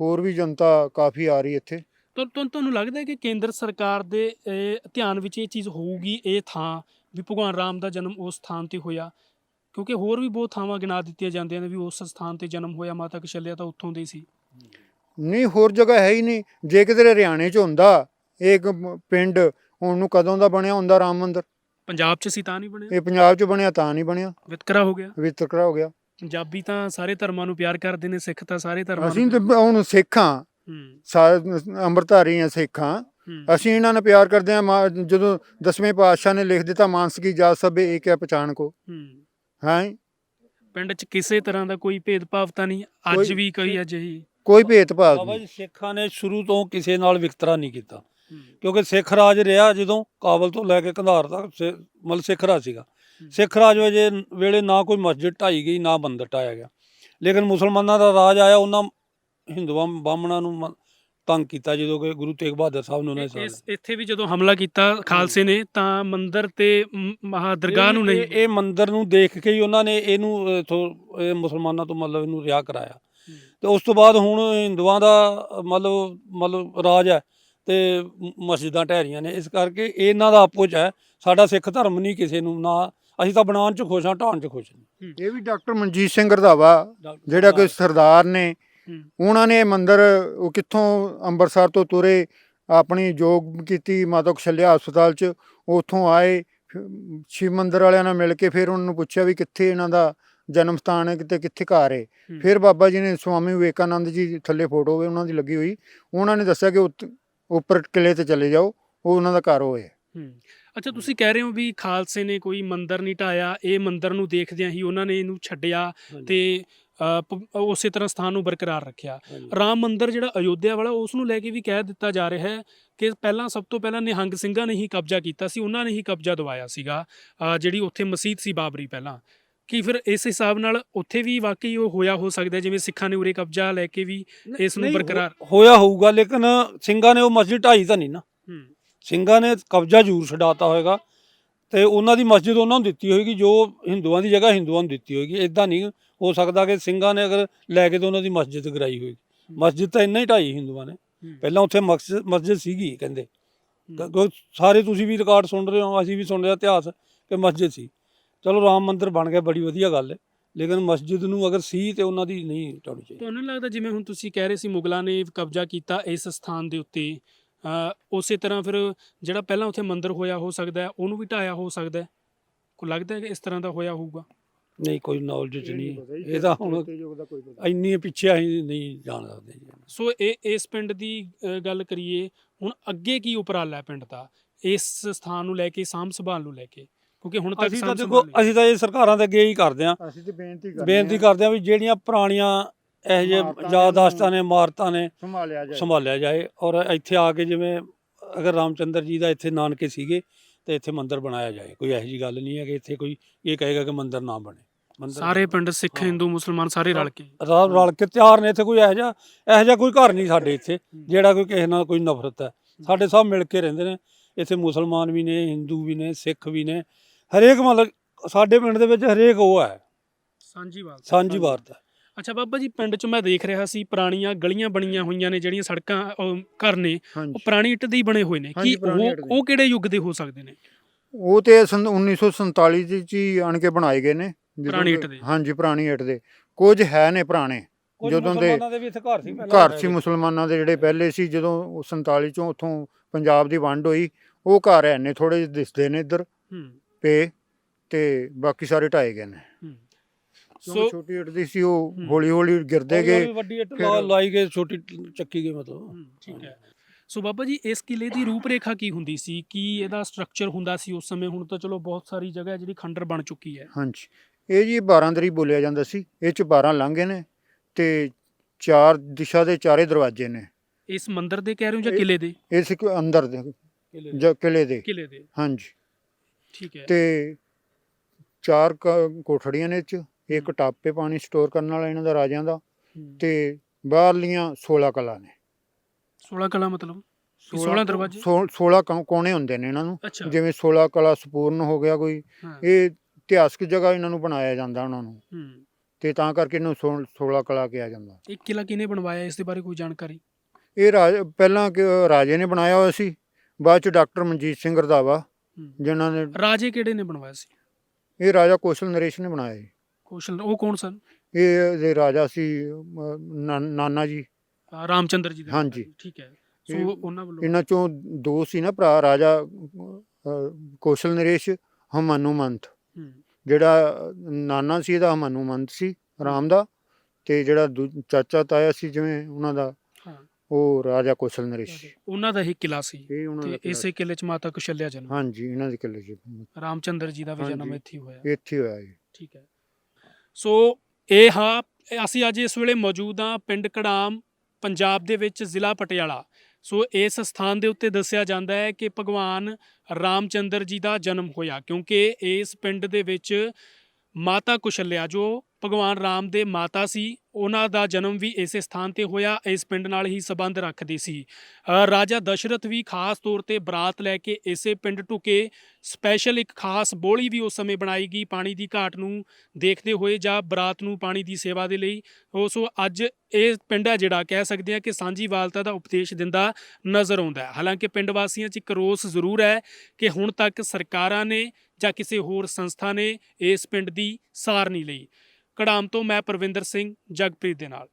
Speaker 2: ਹੋਰ ਵੀ ਜਨਤਾ ਕਾਫੀ ਆ ਰਹੀ ਇੱਥੇ।
Speaker 3: ਤੁਹਾ- ਤੁਹਾ- ਤੁਹਾਨੂੰ ਲੱਗਦਾ ਹੈ ਕਿ ਕੇਂਦਰ ਸਰਕਾਰ ਦੇ ਅਹ, ਧਿਆਨ ਵਿੱਚ ਇਹ ਚੀਜ਼ ਹੋਊਗੀ ਇਹ ਥਾਂ ਵੀ ਭਗਵਾਨ ਰਾਮ ਦਾ ਜਨਮ ਉਸ ਥਾਂ ਤੇ ਹੋਇਆ? ਕਿਉਂਕਿ ਹੋਰ ਵੀ ਬਹੁਤ ਥਾਵਾਂ ਗਿਣਾ ਦਿੱਤੀਆਂ ਜਾਂਦੀਆਂ ਨੇ ਵੀ ਉਸ ਸਥਾਨ ਤੇ ਜਨਮ ਹੋਇਆ ਮਾਤਾ ਕਸ਼ਲਿਆ ਤਾਂ ਉੱਥੋਂ ਦੀ ਸੀ।
Speaker 2: ਨਹੀਂ ਹੋਰ ਜਗ੍ਹਾ ਹੈ ਹੀ ਨਹੀਂ। ਜੇ ਕਿਤੇ ਹਰਿਆਣੇ 'ਚ ਹੁੰਦਾ ਇਹ ਇੱਕ ਮ- ਪਿੰਡ ਹੁਣ ਨੂੰ ਕਦੋਂ ਦਾ ਬਣਿਆ ਹੁੰਦਾ ਰਾਮ ਮੰਦਿਰ?
Speaker 3: ਪੰਜਾਬ 'ਚ ਸੀ ਤਾਂ ਨਹੀਂ ਬਣਿਆ।
Speaker 2: ਇਹ ਪੰਜਾਬ 'ਚ ਬਣਿਆ ਤਾਂ ਨਹੀਂ ਬਣਿਆ।
Speaker 3: ਵਿਤਕਰਾ ਹੋ ਗਿਆ।
Speaker 2: ਵਿਤਕਰਾ ਹੋ ਗਿਆ।
Speaker 3: ਪੰਜਾਬੀ ਤਾਂ ਸਾਰੇ ਧਰਮਾਂ ਨੂੰ ਪਿਆਰ ਕਰਦੇ ਨੇ ਸਿੱਖ ਤਾਂ ਸਾਰੇ ਧਰਮਾਂ
Speaker 2: ਅਸੀਂ ਤਾਂ ਹੁਣ ਸਿੱਖਾਂ।
Speaker 3: ਹੂੰ।
Speaker 2: ਸਾਰੇ ਅੰਮ੍ਰਿਤਧਾਰੀ ਆ ਸਿੱਖਾਂ। ਅਸੀਂ ਇਹਨਾਂ ਨਾਲ ਪਿਆਰ ਕਰਦੇ ਮਾ- ਜਦੋਂ ਦਸਵੇਂ ਪਾਤਸ਼ਾਹ ਨੇ ਲਿਖ ਦਿੱਤਾ ਮਾਨਸ ਕੀ ਜਾਤ ਸਭੇ ਏਕ ਹੈ ਪਛਾਣ ਕੋ।
Speaker 3: ਹੂੰ।
Speaker 2: ਹੈ?
Speaker 3: ਪਿੰਡ 'ਚ ਕਿਸੇ ਤਰ੍ਹਾਂ ਦਾ ਕੋਈ ਭੇਦਭਾਵ ਤਾਂ ਨਹੀਂ ਅੱਜ ਵੀ ਕੋਈ ਅਜਿਹੀ।
Speaker 2: ਕੋਈ ਭੇਦਭਾਵ
Speaker 1: ਬਾਬਾ
Speaker 2: ਨਹੀਂ।
Speaker 1: ਜੀ ਸਿੱਖਾਂ ਨੇ ਸ਼ੁਰੂ ਤੋਂ ਕਿਸੇ ਨਾਲ ਵਿਤਕਰਾ ਨਹੀਂ ਕੀਤਾ। ਕਿਉਂਕਿ ਸਿੱਖ ਰਾਜ ਰਿਹਾ ਜਦੋਂ ਕਾਬਲ ਤੋਂ ਲੈ ਕੇ ਕੰਧਾਰ ਤੱਕ ਸਿ- ਮਤਲਬ ਸਿੱਖ ਰਾਜ ਸੀਗਾ। ਸਿੱਖ ਰਾਜ ਵੇਲੇ ਵੇਲੇ ਨਾ ਕੋਈ ਮਸਜਿਦ ਢਾਈ ਗਈ ਨਾ ਮੰਦਿਰ ਢਾਇਆ ਗਿਆ। ਲੇਕਿਨ ਮੁਸਲਮਾਨਾਂ ਦਾ ਰਾਜ ਆਇਆ ਉਹਨਾਂ ਹਿੰਦੂਆਂ ਬਾਹਮਣਾਂ ਨੂੰ ਮ- ਤੰਗ ਕੀਤਾ ਜਦੋਂ ਕਿ ਗੁਰੂ ਤੇਗ ਬਹਾਦਰ ਸਾਹਿਬ ਨੇ ਉਹਨਾਂ
Speaker 3: ਇਸ ਇੱਥੇ ਵੀ ਜਦੋਂ ਹਮਲਾ ਕੀਤਾ ਖਾਲਸੇ ਨੇ ਤਾਂ ਮੰਦਿਰ ਤੇ ਮ- ਮਹਾ ਦਰਗਾਹ ਨੂੰ ਨਹੀਂ
Speaker 1: ਇਹ ਮੰਦਿਰ ਨੂੰ ਦੇਖ ਕੇ ਹੀ ਉਹਨਾਂ ਨੇ ਇਹਨੂੰ ਇਥੋਂ ਇਹ ਮੁਸਲਮਾਨਾਂ ਤੋਂ ਮਤਲਬ ਇਹਨੂੰ ਰਿਆ ਕਰਾਇਆ। ਤੇ ਉਸ ਤੋਂ ਬਾਅਦ ਹੁਣ ਹਿੰਦੂਆਂ ਦਾ ਮਤਲਬ ਮਤਲਬ ਰਾਜ ਹੈ। ਤੇ ਮਸਜਿਦਾਂ ਢਹਿ ਰਹੀਆਂ ਨੇ। ਇਸ ਕਰਕੇ ਇਹ ਇਹਨਾਂ ਦਾ ਆਪੋ ਚ ਹੈ। ਸਾਡਾ ਸਿੱਖ ਧਰਮ ਨਹੀਂ ਕਿਸੇ ਨੂੰ ਨਾ ਅਸੀਂ ਤਾਂ ਬਣਾਉਣ ਚ ਖੁਸ਼ ਹਾਂ ਢਾਉਣ ਚ ਖੁਸ਼ ਨਹੀਂ
Speaker 2: ਇਹ ਵੀ ਡਾਕਟਰ ਮਨਜੀਤ ਸਿੰਘ ਰੰਧਾਵਾ ਜਿਹੜਾ ਕੋਈ ਸਰਦਾਰ ਨੇ। ਉਹਨਾਂ ਨੇ ਇਹ ਮੰਦਿਰ ਉਹ ਕਿੱਥੋਂ ਅੰਮ੍ਰਿਤਸਰ ਤੋਂ ਤੁਰੇ ਆਪਣੀ ਜੋਗ ਕੀਤੀ ਮਾਤਾ ਕੁਸ਼ਲਿਆ ਹਸਪਤਾਲ 'ਚ ਉੱਥੋਂ ਆਏ ਸ਼ਿਵ ਮੰਦਿਰ ਵਾਲਿਆਂ ਨਾਲ ਮਿਲ ਕੇ ਫਿਰ ਉਹਨਾਂ ਨੂੰ ਪੁੱਛਿਆ ਵੀ ਕਿੱਥੇ ਇਹਨਾਂ ਦਾ ਜਨਮ ਸਥਾਨ ਹੈ ਕਿਤੇ ਕਿੱਥੇ ਘਰ ਹੈ। ਫਿਰ ਬਾਬਾ ਜੀ ਨੇ ਸਵਾਮੀ ਵਿਵੇਕਾਨੰਦ ਜੀ ਥੱਲੇ ਫੋਟੋ ਹੋਵੇ ਉਹਨਾਂ ਦੀ ਲੱਗੀ ਹੋਈ। ਉਹਨਾਂ ਨੇ ਦੱਸਿਆ ਕਿ ਉੱਪਰ ਕਿਲੇ ਤੇ ਚਲੇ ਜਾਓ ਉਹ ਉਹਨਾਂ ਦਾ ਘਰ ਹੋਏ।
Speaker 3: ਹੂੰ। ਅੱਛਾ ਤੁਸੀਂ ਕਹਿ ਰਹੇ ਹੋ ਵੀ ਖਾਲਸੇ ਨੇ ਕੋਈ ਮੰਦਿਰ ਨਹੀਂ ਢਾਇਆ ਇਹ ਮੰਦਿਰ ਨੂੰ ਦੇਖਦਿਆਂ ਹੀ ਉਹਨਾਂ ਨੇ ਇਹਨੂੰ ਛੱਡਿਆ ਤੇ ਉਸੇ ਤਰ੍ਹਾਂ ਸਥਾਨ ਨੂੰ ਬਰਕਰਾਰ ਰੱਖਿਆ। ਰਾਮ ਮੰਦਿਰ ਜਿਹੜਾ ਅਯੋਧਿਆ ਵਾਲਾ ਉਸ ਨੂੰ ਲੈ ਕੇ ਵੀ ਕਹਿ ਦਿੱਤਾ ਜਾ ਰਿਹਾ ਹੈ ਕਿ ਪਹਿਲਾਂ ਸਭ ਤੋਂ ਪਹਿਲਾਂ ਨਿਹੰਗ ਸਿੰਘਾਂ ਨੇ ਹੀ ਕਬਜ਼ਾ ਕੀਤਾ ਸੀ ਉਹਨਾਂ ਨੇ ਹੀ ਕਬਜ਼ਾ ਦਵਾਇਆ ਸੀਗਾ ਜਿਹੜੀ ਉੱਥੇ ਮਸਜਿਦ ਸੀ ਬਾਬਰੀ ਪਹਿਲਾਂ। ਕੀ ਫਿਰ ਇਸ ਹਿਸਾਬ ਨਾਲ ਉੱਥੇ ਵੀ ਵਾਕਈ ਉਹ ਹੋਇਆ ਹੋ ਸਕਦਾ ਜਿਵੇਂ ਸਿੱਖਾਂ ਨੇ ਉਰੇ ਕਬਜ਼ਾ ਲੈ ਕੇ ਵੀ ਇਸ ਨੂੰ
Speaker 1: ਨਹੀਂ,
Speaker 3: ਬਰਕਰਾਰ।
Speaker 1: ਹੋਇਆ ਹੋਊਗਾ ਲੇਕਿਨ ਸਿੰਘਾਂ ਨੇ ਉਹ ਮਸਜਿਦ ਢਾਈ ਤਾਂ ਨਹੀਂ ਨਾ।
Speaker 3: ਹੂੰ।
Speaker 1: ਸਿੰਘਾਂ ਨੇ ਕਬਜ਼ਾ ਜ਼ਰੂਰ ਛਡਾਤਾ ਹੋਏਗਾ ਤੇ ਉਹਨਾਂ ਦੀ ਮਸਜਿਦ ਉਹਨਾਂ ਨੂੰ ਦਿੱਤੀ ਹੋਏਗੀ ਜੋ ਹਿੰਦੂਆਂ ਦੀ ਜਗ੍ਹਾ ਹਿੰਦੂਆਂ ਨੂੰ ਦਿੱਤੀ ਹੋਏਗੀ। ਇਦਾਂ ਨਹੀਂ ਹੋ ਸਕਦਾ ਕਿ ਸਿੰਘਾਂ ਨੇ ਅਗਰ ਲੈ ਕੇ ਤੇ ਉਹਨਾਂ ਦੀ ਮਸਜਿਦ ਕਰਾਈ ਹੋਏਗੀ। ਮਸਜਿਦ ਤਾਂ ਇੰਨਾ ਹੀ ਢਾਈ ਹਿੰਦੂਆਂ ਨੇ।
Speaker 3: ਹੂੰ।
Speaker 1: ਪਹਿਲਾਂ ਉੱਥੇ ਮਸਜਿਦ ਮਸਜਿਦ ਸੀਗੀ ਕਹਿੰਦੇ। ਸਾਰੇ ਤੁਸੀਂ ਵੀ ਰਿਕਾਰਡ ਸੁਣ ਰਹੇ ਹੋ ਅਸੀਂ ਵੀ ਸੁਣ ਰਹੇ ਹਾਂ ਇਤਿਹਾਸ ਕਿ ਮਸਜਿਦ ਸੀ। ਚਲੋ ਰਾਮ ਮੰਦਿਰ ਬਣ ਗਿਆ ਬੜੀ ਵਧੀਆ ਗੱਲ ਹੈ। ਲੇਕਿਨ ਮਸਜਿਦ ਨੂੰ ਅਗਰ ਸੀ ਤੇ ਉਹਨਾਂ ਦੀ ਨਹੀਂ ਟਾਉਣੀ ਚਾਹੀਦੀ।
Speaker 3: ਤੁਹਾਨੂੰ ਨਹੀਂ ਲੱਗਦਾ ਜਿਵੇਂ ਹੁਣ ਤੁਸੀਂ ਕਹਿ ਰਹੇ ਸੀ ਮੁਗਲਾਂ ਨੇ ਕਬਜ਼ਾ ਕੀਤਾ ਇਸ ਸਥਾਨ ਦੇ ਉੱਤੇ? ਅ, ਉਸੇ ਤਰ੍ਹਾਂ ਫਿਰ ਜਿਹੜਾ ਪਹਿਲਾਂ ਉੱਥੇ ਮੰਦਿਰ ਹੋਇਆ ਹੋ ਸਕਦਾ ਹੈ ਉਹਨੂੰ ਵੀ ਢਾਇਆ ਹੋ ਸਕਦਾ ਹੈ? ਕੋਈ ਲੱਗਦਾ ਹੈ ਕਿ ਇਸ ਤਰ੍ਹਾਂ ਦਾ ਹੋਇਆ ਹੋਊਗਾ?
Speaker 1: ਨਹੀਂ ਕੋਈ ਨੌਲੇਜ ਚ ਨਹੀਂ। ਇਹ ਤਾਂ ਹੁਣ
Speaker 2: ਹੁਣ
Speaker 1: ਇੰਨੀ ਪਿੱਛੇ ਅਸੀਂ ਨਹੀਂ ਜਾਣ ਸਕਦੇ ਜੀ।
Speaker 3: ਸੋ ਇਹ ਇਸ ਪਿੰਡ ਦੀ ਅ, ਗੱਲ ਕਰੀਏ ਹੁਣ ਅੱਗੇ ਕੀ ਉਪਰਾਲਾ ਹੈ ਪਿੰਡ ਦਾ? ਇਸ ਸਥਾਨ ਨੂੰ ਲੈ ਕੇ ਸਾਂਭ ਸੰਭਾਲ ਨੂੰ ਲੈ ਕੇ। ਕਿਉਂਕਿ ਹੁਣ ਤੱਕ
Speaker 1: ਅਸੀਂ ਤਾਂ ਦੇਖੋ। ਅਸੀਂ ਤਾਂ ਇਹ ਸਰਕਾਰਾਂ ਦੇ ਅੱਗੇ ਹੀ ਕਰਦੇ ਹਾਂ।
Speaker 2: ਅਸੀਂ ਤੇ ਬੇਨਤੀ ਕਰਦੇ
Speaker 1: ਬੇਨਤੀ ਕਰਦੇ ਹਾਂ ਵੀ ਜਿਹੜੀਆਂ ਪੁਰਾਣੀਆਂ ਇਹ ਜੇ ਯਾਦਾਸ਼ਤਾਂ ਨੇ ਇਮਾਰਤਾਂ ਨੇ
Speaker 2: ਸੰਭਾਲਿਆ ਜਾਏ।
Speaker 1: ਸੰਭਾਲਿਆ ਜਾਏ। ਔਰ ਇੱਥੇ ਆ ਕੇ ਜਿਵੇਂ ਅਗਰ ਰਾਮਚੰਦਰ ਜੀ ਦਾ ਇੱਥੇ ਨਾਨਕੇ ਸੀਗੇ ਤੇ ਇੱਥੇ ਮੰਦਿਰ ਬਣਾਇਆ ਜਾਏ। ਕੋਈ ਇਹੋ ਜੀ ਗੱਲ ਨਹੀਂ ਹੈ ਕਿ ਇੱਥੇ ਕੋਈ ਇਹ ਕਹੇਗਾ ਕਿ ਮੰਦਿਰ ਨਾ ਬਣੇ। ਮੰਦਿਰ
Speaker 3: ਸਾਰੇ ਪਿੰਡ ਸਿੱਖ। ਹਿੰਦੂ ਮੁਸਲਮਾਨ ਸਾਰੇ ਰਲ ਕੇ।
Speaker 1: ਰਲ ਰਲ ਕੇ ਤਿਆਰ ਨੇ ਇੱਥੇ ਕੋਈ ਇਹੋ ਜਿਹਾ ਇਹੋ ਜਿਹਾ ਕੋਈ ਘਰ ਨਹੀਂ ਸਾਡੇ ਇੱਥੇ ਜਿਹੜਾ ਕੋਈ ਕਿਸੇ ਨਾਲ ਕੋਈ ਨਫ਼ਰਤ ਹੈ। ਸਾਡੇ ਸਭ ਮਿਲ ਕੇ ਰਹਿੰਦੇ ਨੇ। ਇੱਥੇ ਮੁਸਲਮਾਨ ਵੀ ਨੇ ਹਿੰਦੂ ਵੀ ਨੇ ਸਿੱਖ ਵੀ ਨੇ। ਹਰੇਕ ਮਤਲਬ ਸਾਡੇ ਪਿੰਡ ਦੇ ਵਿੱਚ ਹਰੇਕ ਉਹ ਹੈ।
Speaker 3: ਸਾਂਝੀ ਬਾਤ
Speaker 1: ਸਾਂਝੀ ਵਾਰਤ ਹੈ
Speaker 3: ਅੱਛਾ ਬਾਬਾ ਜੀ ਪਿੰਡ 'ਚ ਮੈਂ ਦੇਖ ਰਿਹਾ ਸੀ ਪੁਰਾਣੀਆਂ ਗਲੀਆਂ ਬਣੀਆਂ ਹੋਈਆਂ ਨੇ ਜਿਹੜੀਆਂ ਸੜਕਾਂ ਘਰ ਨੇ। ਉਹ ਪੁਰਾਣੀ ਇੱਟ ਦੇ ਹੀ ਬਣੇ ਹੋਏ ਨੇ।
Speaker 2: ਹਾਂਜੀ,
Speaker 3: ਕੀ ਉਹ
Speaker 2: ਦੇ।
Speaker 3: ਉਹ ਕਿਹੜੇ ਯੁੱਗ ਦੇ ਹੋ ਸਕਦੇ ਨੇ?
Speaker 2: ਉਹ ਤੇ ਸੰਨ- 1947 ਚ ਚ ਹੀ ਆਣ ਕੇ ਬਣਾਏ ਗਏ ਨੇ। ਜਦੋਂ
Speaker 3: ਪੁਰਾਣੀ ਇੱਟ ਦੇ।
Speaker 2: ਹਾਂਜੀ ਪੁਰਾਣੀ ਇੱਟ ਦੇ। ਕੁਝ ਹੈ ਨੇ ਪੁਰਾਣੇ।
Speaker 1: ਕੁਝ
Speaker 2: ਜਦੋਂ ਦੇ
Speaker 1: ਮੁਸਲਮਾਨਾਂ ਦੇ ਵੀ ਇੱਥੇ ਘਰ ਸੀ ਪਹਿਲਾਂ।
Speaker 2: ਘਰ ਸੀ ਮੁਸਲਮਾਨਾਂ ਦੇ ਜਿਹੜੇ ਪਹਿਲੇ ਸੀ ਜਦੋਂ ਉਹ 47 ਚੋਂ ਉਥੋਂ ਪੰਜਾਬ ਦੀ ਵੰਡ ਹੋਈ ਉਹ ਘਰ ਹੈ ਨੇ ਥੋੜੇ ਜਿਹੇ ਦਿਸਦੇ ਨੇ ਇੱਧਰ।
Speaker 3: ਹੂੰ।
Speaker 2: ਪੇ ਤੇ ਬਾਕੀ ਸਾਰੇ ਢਾਏ ਗਏ ਨੇ। ਸੋ
Speaker 3: ਸੋ
Speaker 2: ਛੋਟੀ ਇੱਟ ਦੀ ਸੀ ਉਹ
Speaker 3: ਹੂੰ।
Speaker 2: ਹੌਲੀ ਹੌਲੀ ਗਿਰਦੇ ਗਏ
Speaker 1: ਵੱਡੀ ਇੱਟ
Speaker 2: ਫਿਰ-
Speaker 1: ਲਾਈ ਗਏ ਛੋਟੀ ਚੱਕੀ ਗਈ ਮਤਲਬ।
Speaker 3: ਠੀਕ ਹੈ। ਸੋ ਬਾਬਾ ਜੀ ਇਸ ਕਿਲੇ ਦੀ ਰੂਪਰੇਖਾ ਕੀ ਹੁੰਦੀ ਸੀ? ਕੀ ਇਹਦਾ ਸਟਰਕਚਰ ਹੁੰਦਾ ਸੀ ਉਸ ਸਮੇਂ? ਹੁਣ ਤਾਂ ਚਲੋ ਬਹੁਤ ਸਾਰੀ ਜਗ੍ਹਾ ਜਿਹੜੀ ਖੰਡਰ ਬਣ ਚੁੱਕੀ ਹੈ।
Speaker 2: ਹਾਂਜੀ। ਇਹ ਜੀ 12 ਦਰੀ ਬੋਲਿਆ ਜਾਂਦਾ ਸੀ। ਇਹ ਚ 12 ਲਾਂਘੇ ਨੇ ਤੇ ਚਾਰ ਦਿਸ਼ਾ ਦੇ ਚਾਰੇ ਦਰਵਾਜ਼ੇ ਨੇ।
Speaker 3: ਇਸ ਮੰਦਿਰ ਦੇ ਕਹਿ ਰਹੇ ਹੋ ਜਾਂ
Speaker 2: ਇਹ-
Speaker 3: ਕਿਲੇ ਦੇ?
Speaker 2: ਇਸ ਇੱਕ ਅੰਦਰ ਦੇ।
Speaker 3: ਕਿਲੇ ਦੇ।
Speaker 2: ਜ- ਕਿਲੇ ਦੇ।
Speaker 3: ਕਿਲੇ ਦੇ।
Speaker 2: ਹਾਂਜੀ।
Speaker 3: ਠੀਕ ਹੈ।
Speaker 2: ਤੇ ਚਾਰ ਕੋਠੜੀਆਂ ਨੇ ਚ ਇੱਕ ਟਾਪੇ ਪਾਣੀ ਸਟੋਰ ਕਰਨ ਵਾਲਾ ਇਹਨਾਂ ਦਾ ਰਾਜਿਆਂ ਦਾ। ਤੇ ਬਾਹਰਲੀਆਂ 16 ਕਲਾ ਨੇ।
Speaker 3: 16 ਕਲਾ ਮਤਲਬ? ਇਹ 16 ਦਰਵਾਜ਼ੇ?
Speaker 2: 16 ਕੋਨੇ ਹੁੰਦੇ ਨੇ ਇਹਨਾਂ ਨੂੰ। ਜਿਵੇਂ 16 ਕਲਾ ਸੰਪੂਰਨ ਹੋ ਗਿਆ ਕੋਈ। ਇਹ ਇਤਿਹਾਸਕ ਜਗ੍ਹਾ ਇਹਨਾਂ ਨੂੰ ਬਣਾਇਆ ਜਾਂਦਾ ਉਹਨਾਂ ਨੂੰ। ਤੇ ਤਾਂ ਕਰਕੇ ਇਹਨੂੰ 16 ਕਲਾ ਕਿਹਾ ਜਾਂਦਾ।
Speaker 3: ਇਹ ਕਿਲਾ ਕਿਹਨੇ ਬਣਵਾਇਆ ਇਸ ਦੇ ਬਾਰੇ ਕੋਈ ਜਾਣਕਾਰੀ?
Speaker 2: ਇਹ ਰਾਜ ਪਹਿਲਾਂ ਰਾਜੇ ਨੇ ਬਣਾਇਆ ਹੋਇਆ ਸੀ। ਬਾਅਦ ਚ ਡਾਕਟਰ ਮਨਜੀਤ ਸਿੰਘ ਰੰਧਾਵਾ
Speaker 3: ਹੂੰ।
Speaker 2: ਜਿਨ੍ਹਾਂ ਨੇ
Speaker 3: ਰਾਜੇ ਕਿਹੜੇ ਨੇ ਬਣਵਾਇਆ ਸੀ?
Speaker 2: ਇਹ ਰਾਜਾ ਕੌਸ਼ਲ ਨਰੇਸ਼ ਨੇ ਬਣਾਇਆ ਜੀ
Speaker 3: ਕੌਸ਼ਲ ਉਹ ਕੌਣ ਸਨ?
Speaker 2: ਇਹ ਦੇ ਰਾਜਾ ਸੀ ਅਮ, ਨਾ- ਨਾਨਾ ਜੀ।
Speaker 3: ਅ, ਰਾਮਚੰਦਰ ਜੀ ਦੇ
Speaker 2: ਹਾਂਜੀ।
Speaker 3: ਜੀ, ਠੀਕ ਹੈ।
Speaker 2: ਇਹ-
Speaker 3: ਸੋ ਉਹਨਾਂ ਵੱਲੋਂ
Speaker 2: ਇਹਨਾਂ ਚੋਂ ਦੋ ਸੀ ਨਾ ਭਰਾ ਰਾਜਾ ਅ, ਕੌਸ਼ਲ ਨਰੇਸ਼ ਹਮਾਨੂਮੰਤ
Speaker 3: ਹੂੰ।
Speaker 2: ਜਿਹੜਾ ਨਾਨਾ ਸੀ ਇਹਦਾ ਹਮਾਨੂਮੰਤ ਸੀ ਰਾਮ ਦਾ। ਤੇ ਜਿਹੜਾ ਦੂ- ਚਾਚਾ ਤਾਇਆ ਸੀ ਜਿਵੇਂ ਉਹਨਾਂ ਦਾ ਉਹ ਰਾਜਾ ਕੌਸ਼ਲ ਨਰੇਸ਼।
Speaker 3: ਉਹਨਾਂ ਦਾ ਹੀ ਕਿਲਾ ਸੀ।
Speaker 2: ਇਹ ਉਹਨਾਂ
Speaker 3: ਤੇ
Speaker 2: ਦਾ
Speaker 3: ਇਸੇ ਕਿਲੇ 'ਚ ਮਾਤਾ ਕੁਸ਼ਲਿਆ ਜਨਮ
Speaker 2: ਹਾਂਜੀ ਇਹਨਾਂ ਦੇ ਕਿਲੇ 'ਚ
Speaker 3: ਰਾਮਚੰਦਰ ਜੀ ਦਾ ਵੀ ਜਨਮ। ਇੱਥੇ ਹੀ ਹੋਇਆ।
Speaker 2: ਇੱਥੇ ਹੋਇਆ ਜੀ
Speaker 3: ਠੀਕ ਹੈ। ਸੋ ਇਹ ਹਾਂ ਇਹ ਅਸੀਂ ਅੱਜ ਇਸ ਵੇਲੇ ਮੌਜੂਦ ਹਾਂ ਪਿੰਡ ਕੜਾਮ ਪੰਜਾਬ ਦੇ ਵਿੱਚ ਜ਼ਿਲ੍ਹਾ ਪਟਿਆਲਾ। ਸੋ ਇਸ ਸਥਾਨ ਦੇ ਉੱਤੇ ਦੱਸਿਆ ਜਾਂਦਾ ਹੈ ਕਿ ਭਗਵਾਨ ਰਾਮਚੰਦਰ ਜੀ ਦਾ ਜਨਮ ਹੋਇਆ ਕਿਉਂਕਿ ਇਸ ਪਿੰਡ ਦੇ ਵਿੱਚ ਮਾਤਾ ਕੁਸ਼ਲਿਆ ਜੋ ਭਗਵਾਨ ਰਾਮ ਦੇ ਮਾਤਾ ਸੀ। ਉਹਨਾਂ ਦਾ ਜਨਮ ਵੀ ਇਸੇ ਸਥਾਨ ਤੇ ਹੋਇਆ। ਇਸ ਪਿੰਡ ਨਾਲ ਹੀ ਸੰਬੰਧ ਰੱਖਦੀ ਸੀ। ਰਾਜਾ ਦਸ਼ਰਥ ਵੀ ਖਾਸ ਤੌਰ ਤੇ ਬਰਾਤ ਲੈ ਕੇ ਇਸੇ ਪਿੰਡ ਢੁਕੇ ਸਪੈਸ਼ਲ ਇੱਕ ਖਾਸ ਬੋਲੀ ਵੀ ਉਸ ਸਮੇਂ ਬਣਾਈ ਗਈ ਪਾਣੀ ਦੀ ਘਾਟ ਨੂੰ ਦੇਖਦੇ ਹੋਏ ਜਾਂ ਬਰਾਤ ਨੂੰ ਪਾਣੀ ਦੀ ਸੇਵਾ ਦੇ ਲਈ। ਉਹ ਸੋ ਅੱਜ ਇਹ ਪਿੰਡ ਹੈ ਜਿਹੜਾ ਕਹਿ ਸਕਦੇ ਆ ਕਿ ਸਾਂਝੀਵਾਲਤਾ ਦਾ ਉਪਦੇਸ਼ ਦਿੰਦਾ ਨਜ਼ਰ ਆਉਂਦਾ ਹੈ। ਹਾਲਾਂਕਿ ਪਿੰਡ ਵਾਸੀਆਂ 'ਚ ਇੱਕ ਰੋਸ ਜ਼ਰੂਰ ਹੈ ਕਿ ਹੁਣ ਤੱਕ ਸਰਕਾਰਾਂ ਨੇ ਜਾਂ ਕਿਸੇ ਹੋਰ ਸੰਸਥਾ ਨੇ ਇਸ ਪਿੰਡ ਦੀ ਸਾਰ ਨਹੀਂ ਲਈ। ਕੜਾਮ ਤੋਂ ਮੈਂ ਪਰਵਿੰਦਰ ਸਿੰਘ, ਜਗਪ੍ਰੀਤ ਦੇ ਨਾਲ।